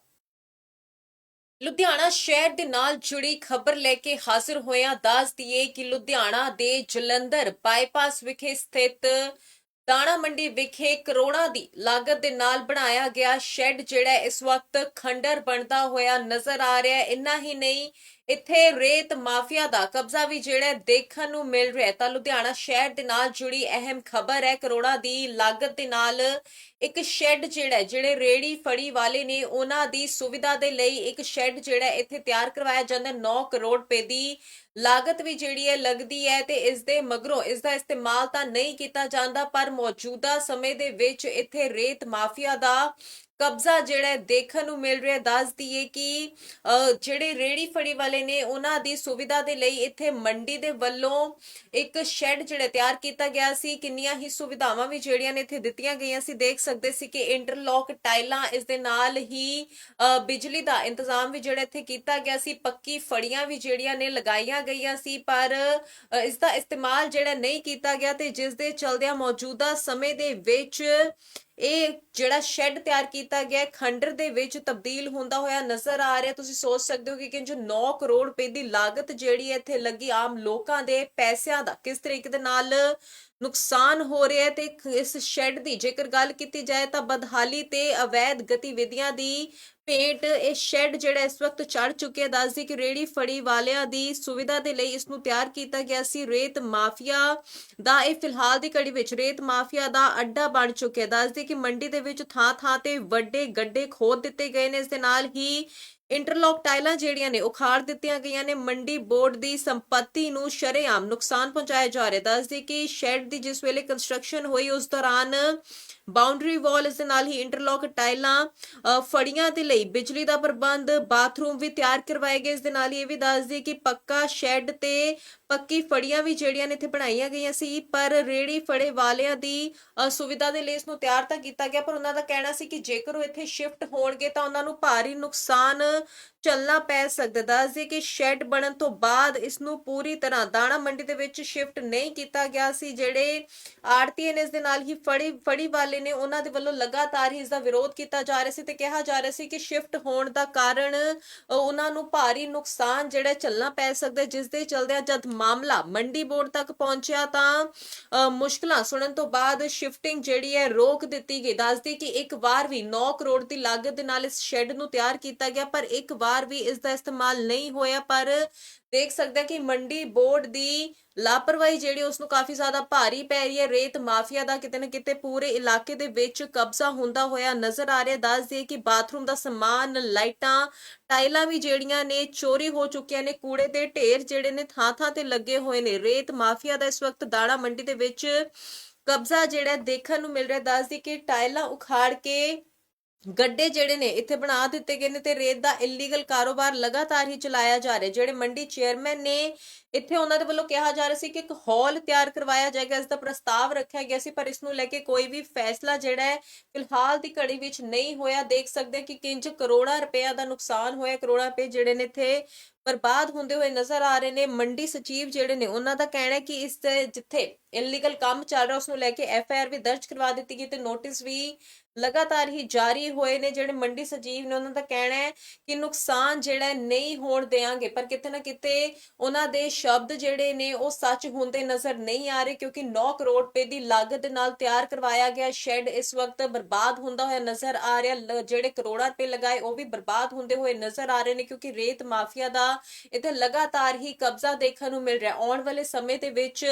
ਲੁਧਿਆਣਾ ਸ਼ਹਿਰ ਦੇ ਨਾਲ ਜੁੜੀ ਖਬਰ ਲੈ ਕੇ ਹਾਜ਼ਰ ਹੋਇਆ ਦੱਸ ਦਈਏ ਕਿ ਲੁਧਿਆਣਾ ਦੇ ਜਲੰਧਰ ਬਾਈਪਾਸ ਵਿਖੇ ਸਥਿਤ ਦਾਣਾ ਮੰਡੀ ਵਿਖੇ ਕਰੋੜਾਂ ਦੀ ਲਾਗਤ ਦੇ ਨਾਲ ਬਣਾਇਆ ਗਿਆ ਸ਼ੈੱਡ ਜਿਹੜਾ ਇਸ ਵਕਤ ਖੰਡਰ ਬਣਦਾ ਹੋਇਆ ਨਜ਼ਰ ਆ ਰਿਹਾ ਹੈ। ਇੰਨਾ ਹੀ ਨਹੀਂ, ਇੱਥੇ ਰੇਤ ਮਾਫੀਆ ਦਾ ਕਬਜ਼ਾ ਵੀ ਜਿਹੜਾ ਦੇਖਣ ਨੂੰ ਮਿਲ ਰਿਹਾ ਤਾਂ ਲੁਧਿਆਣਾ ਸ਼ਹਿਰ ਦੇ ਨਾਲ ਜੁੜੀ ਅਹਿਮ ਖਬਰ ਹੈ, ਕਰੋੜਾਂ ਦੀ ਲਾਗਤ ਦੇ ਨਾਲ ਇੱਕ ਸ਼ੈੱਡ ਜਿਹੜਾ ਜਿਹੜੇ ਰੇੜੀ ਫੜੀ ਵਾਲੇ ਨੇ, ਉਹਨਾਂ ਦੀ ਸੁਵਿਧਾ ਦੇ ਲਈ ਇੱਕ ਸ਼ੈੱਡ ਜਿਹੜਾ ਇੱਥੇ ਤਿਆਰ ਕਰਵਾਇਆ ਜਾਂਦਾ ਹੈ। 9 ਕਰੋੜ ਰੁਪਏ ਦੀ ਲਾਗਤ ਵੀ ਜਿਹੜੀ ਹੈ ਲੱਗਦੀ ਹੈ ਤੇ ਇਸ ਦੇ ਮਗਰੋਂ ਇਸ ਦਾ ਇਸਤੇਮਾਲ ਤਾਂ ਨਹੀਂ ਕੀਤਾ ਜਾਂਦਾ, ਪਰ ਮੌਜੂਦਾ ਸਮੇਂ ਦੇ ਵਿੱਚ ਇੱਥੇ ਰੇਤ ਮਾਫੀਆ ਦਾ ਕਬਜ਼ਾ ਜਿਹੜਾ ਹੈ ਦੇਖਣ ਨੂੰ ਮਿਲ ਰਿਹਾ ਦੱਸ ਦਈਏ ਕਿ ਜਿਹੜੇ ਰੇੜੀ ਫੜੀ ਵਾਲੇ ਨੇ ਉਹਨਾਂ ਦੀ ਸੁਵਿਧਾ ਦੇ ਲਈ ਇੱਥੇ ਮੰਡੀ ਦੇ ਵੱਲੋਂ ਇੱਕ ਸ਼ੈੱਡ ਜਿਹੜਾ ਤਿਆਰ ਕੀਤਾ ਗਿਆ ਸੀ। ਕਿੰਨੀਆਂ ਹੀ ਸੁਵਿਧਾਵਾਂ ਵੀ ਜਿਹੜੀਆਂ ਨੇ ਇੱਥੇ ਦਿੱਤੀਆਂ ਗਈਆਂ ਸੀ। ਦੇਖ ਸਕਦੇ ਸੀ ਕਿ ਇੰਟਰਲੌਕ ਟਾਈਲਾਂ ਇਸ ਦੇ ਨਾਲ ਹੀ ਅਹ, ਬਿਜਲੀ ਦਾ ਇੰਤਜ਼ਾਮ ਵੀ ਜਿਹੜਾ ਇੱਥੇ ਕੀਤਾ ਗਿਆ ਸੀ। ਪੱਕੀ ਫੜੀਆਂ ਵੀ ਜਿਹੜੀਆਂ ਨੇ ਲਗਾਈਆਂ ਗਈਆਂ ਸੀ ਪਰ ਅਹ, ਇਸ ਦਾ ਇਸਤੇਮਾਲ ਜਿਹੜਾ ਨਹੀਂ ਕੀਤਾ ਗਿਆ ਤੇ ਜਿਸ ਦੇ ਚਲਦਿਆਂ ਮੌਜੂਦਾ ਸਮੇਂ ਦੇ ਵਿੱਚ ਇਹ ਜਿਹੜਾ ਸ਼ੈੱਡ ਤਿਆਰ ਕੀਤਾ ਗਿਆ ਖੰਡਰ ਦੇ ਵਿੱਚ ਤਬਦੀਲ ਹੁੰਦਾ ਹੋਇਆ ਨਜ਼ਰ ਆ ਰਿਹਾ। ਤੁਸੀਂ ਸੋਚ ਸਕਦੇ ਹੋ ਕਿ ਕਿੰਜ 9 ਕਰੋੜ ਰੁਪਏ ਦੀ ਲਾਗਤ ਜਿਹੜੀ ਇੱਥੇ ਲੱਗੀ ਆਮ ਲੋਕਾਂ ਦੇ ਪੈਸਿਆਂ ਦਾ। ਕਿਸ ਤਰੀਕੇ ਦੇ ਨਾਲ ਨੁਕਸਾਨ ਹੋ ਰਿਹਾ ਤੇ ਇਸ ਸ਼ੈੱਡ ਦੀ ਜੇਕਰ ਗੱਲ ਕੀਤੀ ਜਾਏ ਤਾਂ ਬਦਹਾਲੀ ਤੇ ਅਵੈਧ ਗਤੀਵਿਧੀਆਂ ਦੀ ਪੇਂਟ, ਇਹ ਸ਼ੈੱਡ ਜਿਹੜਾ ਇਸ ਵਕਤ ਚੜ ਚੁੱਕਿਆ ਦੱਸਦੀ ਕਿ ਰੇੜੀ ਫੜੀ ਵਾਲਿਆਂ ਦੀ ਸੁਵਿਧਾ ਦੇ ਲਈ ਇਸ ਨੂੰ ਤਿਆਰ ਕੀਤਾ ਗਿਆ ਸੀ। ਰੇਤ ਮਾਫੀਆ ਦਾ ਇਹ ਫਿਲਹਾਲ ਦੀ ਕੜੀ ਵਿੱਚ ਰੇਤ ਮਾਫੀਆ ਦਾ ਅੱਡਾ ਬਣ ਚੁੱਕਿਆ ਦੱਸਦੀ ਕਿ ਮੰਡੀ ਦੇ ਵਿੱਚ ਥਾਂ ਥਾਂ ਤੇ ਵੱਡੇ ਗੱਡੇ ਖੋਦ ਦਿੱਤੇ ਗਏ ਨੇ। ਇਸ ਦੇ ਨਾਲ ਹੀ ਇੰਟਰਲੌਕ ਟਾਈਲਾਂ ਜਿਹੜੀਆਂ ਨੇ ਉਖਾੜ ਦਿੱਤੀਆਂ ਗਈਆਂ ਨੇ। ਮੰਡੀ ਬੋਰਡ ਦੀ ਸੰਪਤੀ ਨੂੰ ਸ਼ਰੇਆਮ ਨੁਕਸਾਨ ਪਹੁੰਚਾਇਆ ਜਾ ਰਿਹਾ ਦੱਸਦੀ ਕਿ ਸ਼ੈੱਡ ਦੀ ਜਿਸ ਵੇਲੇ ਕੰਸਟਰਕਸ਼ਨ ਹੋਈ, ਉਸ ਦੌਰਾਨ ਬਾਉਂਡਰੀ ਵਾਲ ਇਸ ਦੇ ਨਾਲ ਹੀ ਇੰਟਰਲੌਕ ਟਾਈਲਾਂ ਫੜੀਆਂ ਦੇ ਲਈ ਬਿਜਲੀ ਦਾ ਪ੍ਰਬੰਧ ਬਾਥਰੂਮ ਵੀ ਤਿਆਰ ਕਰਵਾਏ ਗਏ। ਇਸ ਦੇ ਨਾਲ ਹੀ ਇਹ ਵੀ ਦੱਸ ਦਈਏ ਕਿ ਪੱਕਾ ਸ਼ੈੱਡ ਤੇ ਪੱਕੀ ਫੜੀਆਂ ਵੀ ਜਿਹੜੀਆਂ ਨੇ ਇੱਥੇ ਬਣਾਈਆਂ ਗਈਆਂ ਸੀ, ਪਰ ਰੇੜੀ ਫੜੇ ਵਾਲਿਆਂ ਦੀ ਸੁਵਿਧਾ ਦੇ ਲਈ ਇਸ ਨੂੰ ਤਿਆਰ ਤਾਂ ਕੀਤਾ ਗਿਆ, ਪਰ ਉਹਨਾਂ ਦਾ ਕਹਿਣਾ ਸੀ ਕਿ ਜੇਕਰ ਉਹ ਇੱਥੇ ਸ਼ਿਫਟ ਹੋਣਗੇ ਤਾਂ ਉਹਨਾਂ ਨੂੰ ਭਾਰੀ ਨੁਕਸਾਨ ਚੱਲਣਾ ਪੈ ਸਕਦਾ ਦੱਸ ਕਿ ਸ਼ੈੱਡ ਬਣਨ ਤੋਂ ਬਾਅਦ ਇਸ ਨੂੰ ਪੂਰੀ ਤਰ੍ਹਾਂ ਦਾਣਾ ਮੰਡੀ ਦੇ ਵਿੱਚ ਸ਼ਿਫਟ ਨਹੀਂ ਕੀਤਾ ਗਿਆ ਸੀ। ਜਿਹੜੇ ਆੜਤੀਏ ਨੇ ਇਸ ਦੇ ਨਾਲ ਹੀ ਫੜੀ ਫੜੀ ਵਾਲੇ ਨੇ ਉਹਨਾਂ ਦੇ ਵੱਲੋਂ ਲਗਾਤਾਰ ਹੀ ਇਸ ਦਾ ਵਿਰੋਧ ਕੀਤਾ ਜਾ ਰਿਹਾ ਸੀ ਤੇ ਕਿਹਾ ਜਾ ਰਿਹਾ ਸੀ ਕਿ ਸ਼ਿਫਟ ਹੋਣ ਦਾ ਕਾਰਨ ਉਹਨਾਂ ਨੂੰ ਭਾਰੀ ਨੁਕਸਾਨ ਜਿਹੜਾ ਚੱਲਣਾ ਪੈ ਸਕਦਾ ਹੈ, ਜਿਸ ਦੇ ਚਲਦਿਆਂ ਜਦ ਮਾਮਲਾ ਮੰਡੀ ਬੋਰਡ ਤੱਕ ਪਹੁੰਚਿਆ ਤਾਂ ਅ, ਮੁਸ਼ਕਲਾਂ ਸੁਣਨ ਤੋਂ ਬਾਅਦ ਸ਼ਿਫਟਿੰਗ ਜਿਹੜੀ ਹੈ ਰੋਕ ਦਿੱਤੀ ਗਈ। ਦੱਸਦੀ ਕਿ ਇੱਕ ਵਾਰ ਵੀ 9 ਕਰੋੜ ਦੀ ਲਾਗਤ ਦੇ ਨਾਲ ਇਸ ਸ਼ੈੱਡ ਨੂੰ ਤਿਆਰ ਕੀਤਾ ਗਿਆ ਪਰ ਇੱਕ ਵਾਰ ਵੀ ਇਸ ਦਾ ਇਸਤੇਮਾਲ ਨਹੀਂ ਹੋਇਆ, ਪਰ ਦੇਖ ਸਕਦੇ ਕਿ ਮੰਡੀ ਬੋਰਡ ਦੀ ਲਾਪਰਵਾਹੀ ਜਿਹੜੀ ਉਸ ਨੂੰ ਕਾਫੀ ਜ਼ਿਆਦਾ ਭਾਰੀ ਪੈ ਰਹੀ ਹੈ। ਰੇਤ ਮਾਫੀਆ ਦਾ ਕਿਤੇ ਨਾ ਕਿਤੇ ਪੂਰੇ ਇਲਾਕੇ ਦੇ ਵਿੱਚ ਕਬਜ਼ਾ ਹੁੰਦਾ ਹੋਇਆ ਨਜ਼ਰ ਆ ਰਿਹਾ। ਦੱਸ ਦਈਏ ਕਿ ਬਾਥਰੂਮ ਦਾ ਸਮਾਨ, ਲਾਈਟਾਂ ਟਾਈਲਾਂ ਵੀ ਜਿਹੜੀਆਂ ਨੇ ਚੋਰੀ ਹੋ ਚੁੱਕੀਆਂ ਨੇ। ਕੂੜੇ ਦੇ ਢੇਰ ਜਿਹੜੇ ਨੇ ਥਾਂ ਥਾਂ ਤੇ ਲੱਗੇ ਹੋਏ ਨੇ। ਰੇਤ ਮਾਫੀਆ ਦਾ ਇਸ ਵਕਤ ਦਾਣਾ ਮੰਡੀ ਦੇ ਵਿੱਚ ਕਬਜ਼ਾ ਜਿਹੜਾ ਦੇਖਣ ਨੂੰ ਮਿਲ ਰਿਹਾ। ਦੱਸਦੀ ਕਿ ਟਾਈਲਾਂ ਉਖਾੜ ਕੇ ਗੱਡੇ ਜਿਹੜੇ ਨੇ, ਇੱਥੇ ਬਣਾ ਦਿੱਤੇ ਗਏ ਨੇ ਤੇ ਰੇਤ ਦਾ ਇਲੀਗਲ ਕਾਰੋਬਾਰ ਲਗਾਤਾਰ ਹੀ ਚਲਾਇਆ ਜਾ ਰਿਹਾ। ਜਿਹੜੇ ਮੰਡੀ ਚੇਅਰਮੈਨ ਨੇ ਇੱਥੇ ਉਹਨਾਂ ਦੇ ਵੱਲੋਂ ਕਿਹਾ ਜਾ ਰਿਹਾ ਸੀ ਕਿ ਇੱਕ ਹਾਲ ਤਿਆਰ ਕਰਵਾਇਆ ਜਾਏਗਾ, ਇਸ ਦਾ ਪ੍ਰਸਤਾਵ ਰੱਖਿਆ ਗਿਆ ਸੀ, ਪਰ ਇਸ ਨੂੰ ਲੈ ਕੇ ਕੋਈ ਵੀ ਫੈਸਲਾ ਜਿਹੜਾ ਹੈ, ਫਿਲਹਾਲ ਦੀ ਘੜੀ ਵਿੱਚ ਨਹੀਂ ਹੋਇਆ। ਦੇਖ ਸਕਦੇ ਕਿ ਕਿੰਜ ਕਰੋੜਾਂ ਰੁਪਏ ਦਾ ਨੁਕਸਾਨ ਹੋਇਆ, ਕਰੋੜਾਂ ਰੁਪਏ ਜਿਹੜੇ ਨੇ ਇੱਥੇ ਬਰਬਾਦ ਹੁੰਦੇ ਹੋਏ ਨਜ਼ਰ ਆ ਰਹੇ ਨੇ। ਮੰਡੀ ਸਚੀਵ ਜਿਹੜੇ ਨੇ, ਉਹਨਾਂ ਦਾ ਕਹਿਣਾ ਹੈ ਕਿ ਇਸ ਤੇ ਜਿੱਥੇ ਇਲੀਗਲ ਕੰਮ ਚੱਲ ਰਿਹਾ, ਉਸ ਨੂੰ ਲੈ ਕੇ ਐਫ ਆਈ ਆਰ ਵੀ ਦਰਜ ਕਰਵਾ ਦਿੱਤੀ ਗਈ ਤੇ ਨੋਟਿਸ ਵੀ ਲਗਾਤਾਰ ਹੀ ਜਾਰੀ ਹੋਏ ਨੇ। ਜਿਹੜੇ ਮੰਡੀ ਸਚੀਵ ਨੇ, ਉਹਨਾਂ ਦਾ ਕਹਿਣਾ ਹੈ ਕਿ ਨੁਕਸਾਨ ਜਿਹੜਾ ਨਹੀਂ ਹੋਣ ਦੇਾਂਗੇ ਪਰ ਕਿਤੇ ਨਾ ਕਿਤੇ ਉਹਨਾਂ ਦੇ ਸ਼ਬਦ ਜਿਹੜੇ ਨੇ ਉਹ ਸੱਚ ਹੁੰਦੇ ਨਜ਼ਰ ਨਹੀਂ ਆ ਰਹੇ ਕਿਉਂਕਿ 9 ਕਰੋੜ ਰੁਪਏ ਦੀ ਲਾਗਤ ਨਾਲ ਤਿਆਰ ਕਰਵਾਇਆ ਗਿਆ ਸ਼ੈੱਡ ਇਸ ਵਕਤ ਬਰਬਾਦ ਹੁੰਦਾ ਹੋਇਆ ਨਜ਼ਰ ਆ ਰਿਹਾ। ਜਿਹੜੇ ਕਰੋੜਾਂ ਰੁਪਏ ਲਗਾਏ ਉਹ ਵੀ ਬਰਬਾਦ ਹੁੰਦੇ ਹੋਏ ਨਜ਼ਰ ਆ ਰਹੇ ਨੇ ਕਿਉਂਕਿ ਰੇਤ ਮਾਫੀਆ ਦਾ ਇੱਥੇ ਲਗਾਤਾਰ ਹੀ ਕਬਜ਼ਾ ਦੇਖਣ ਨੂੰ ਮਿਲ ਰਿਹਾ। ਆਉਣ ਵਾਲੇ ਸਮੇਂ ਦੇ ਵਿੱਚ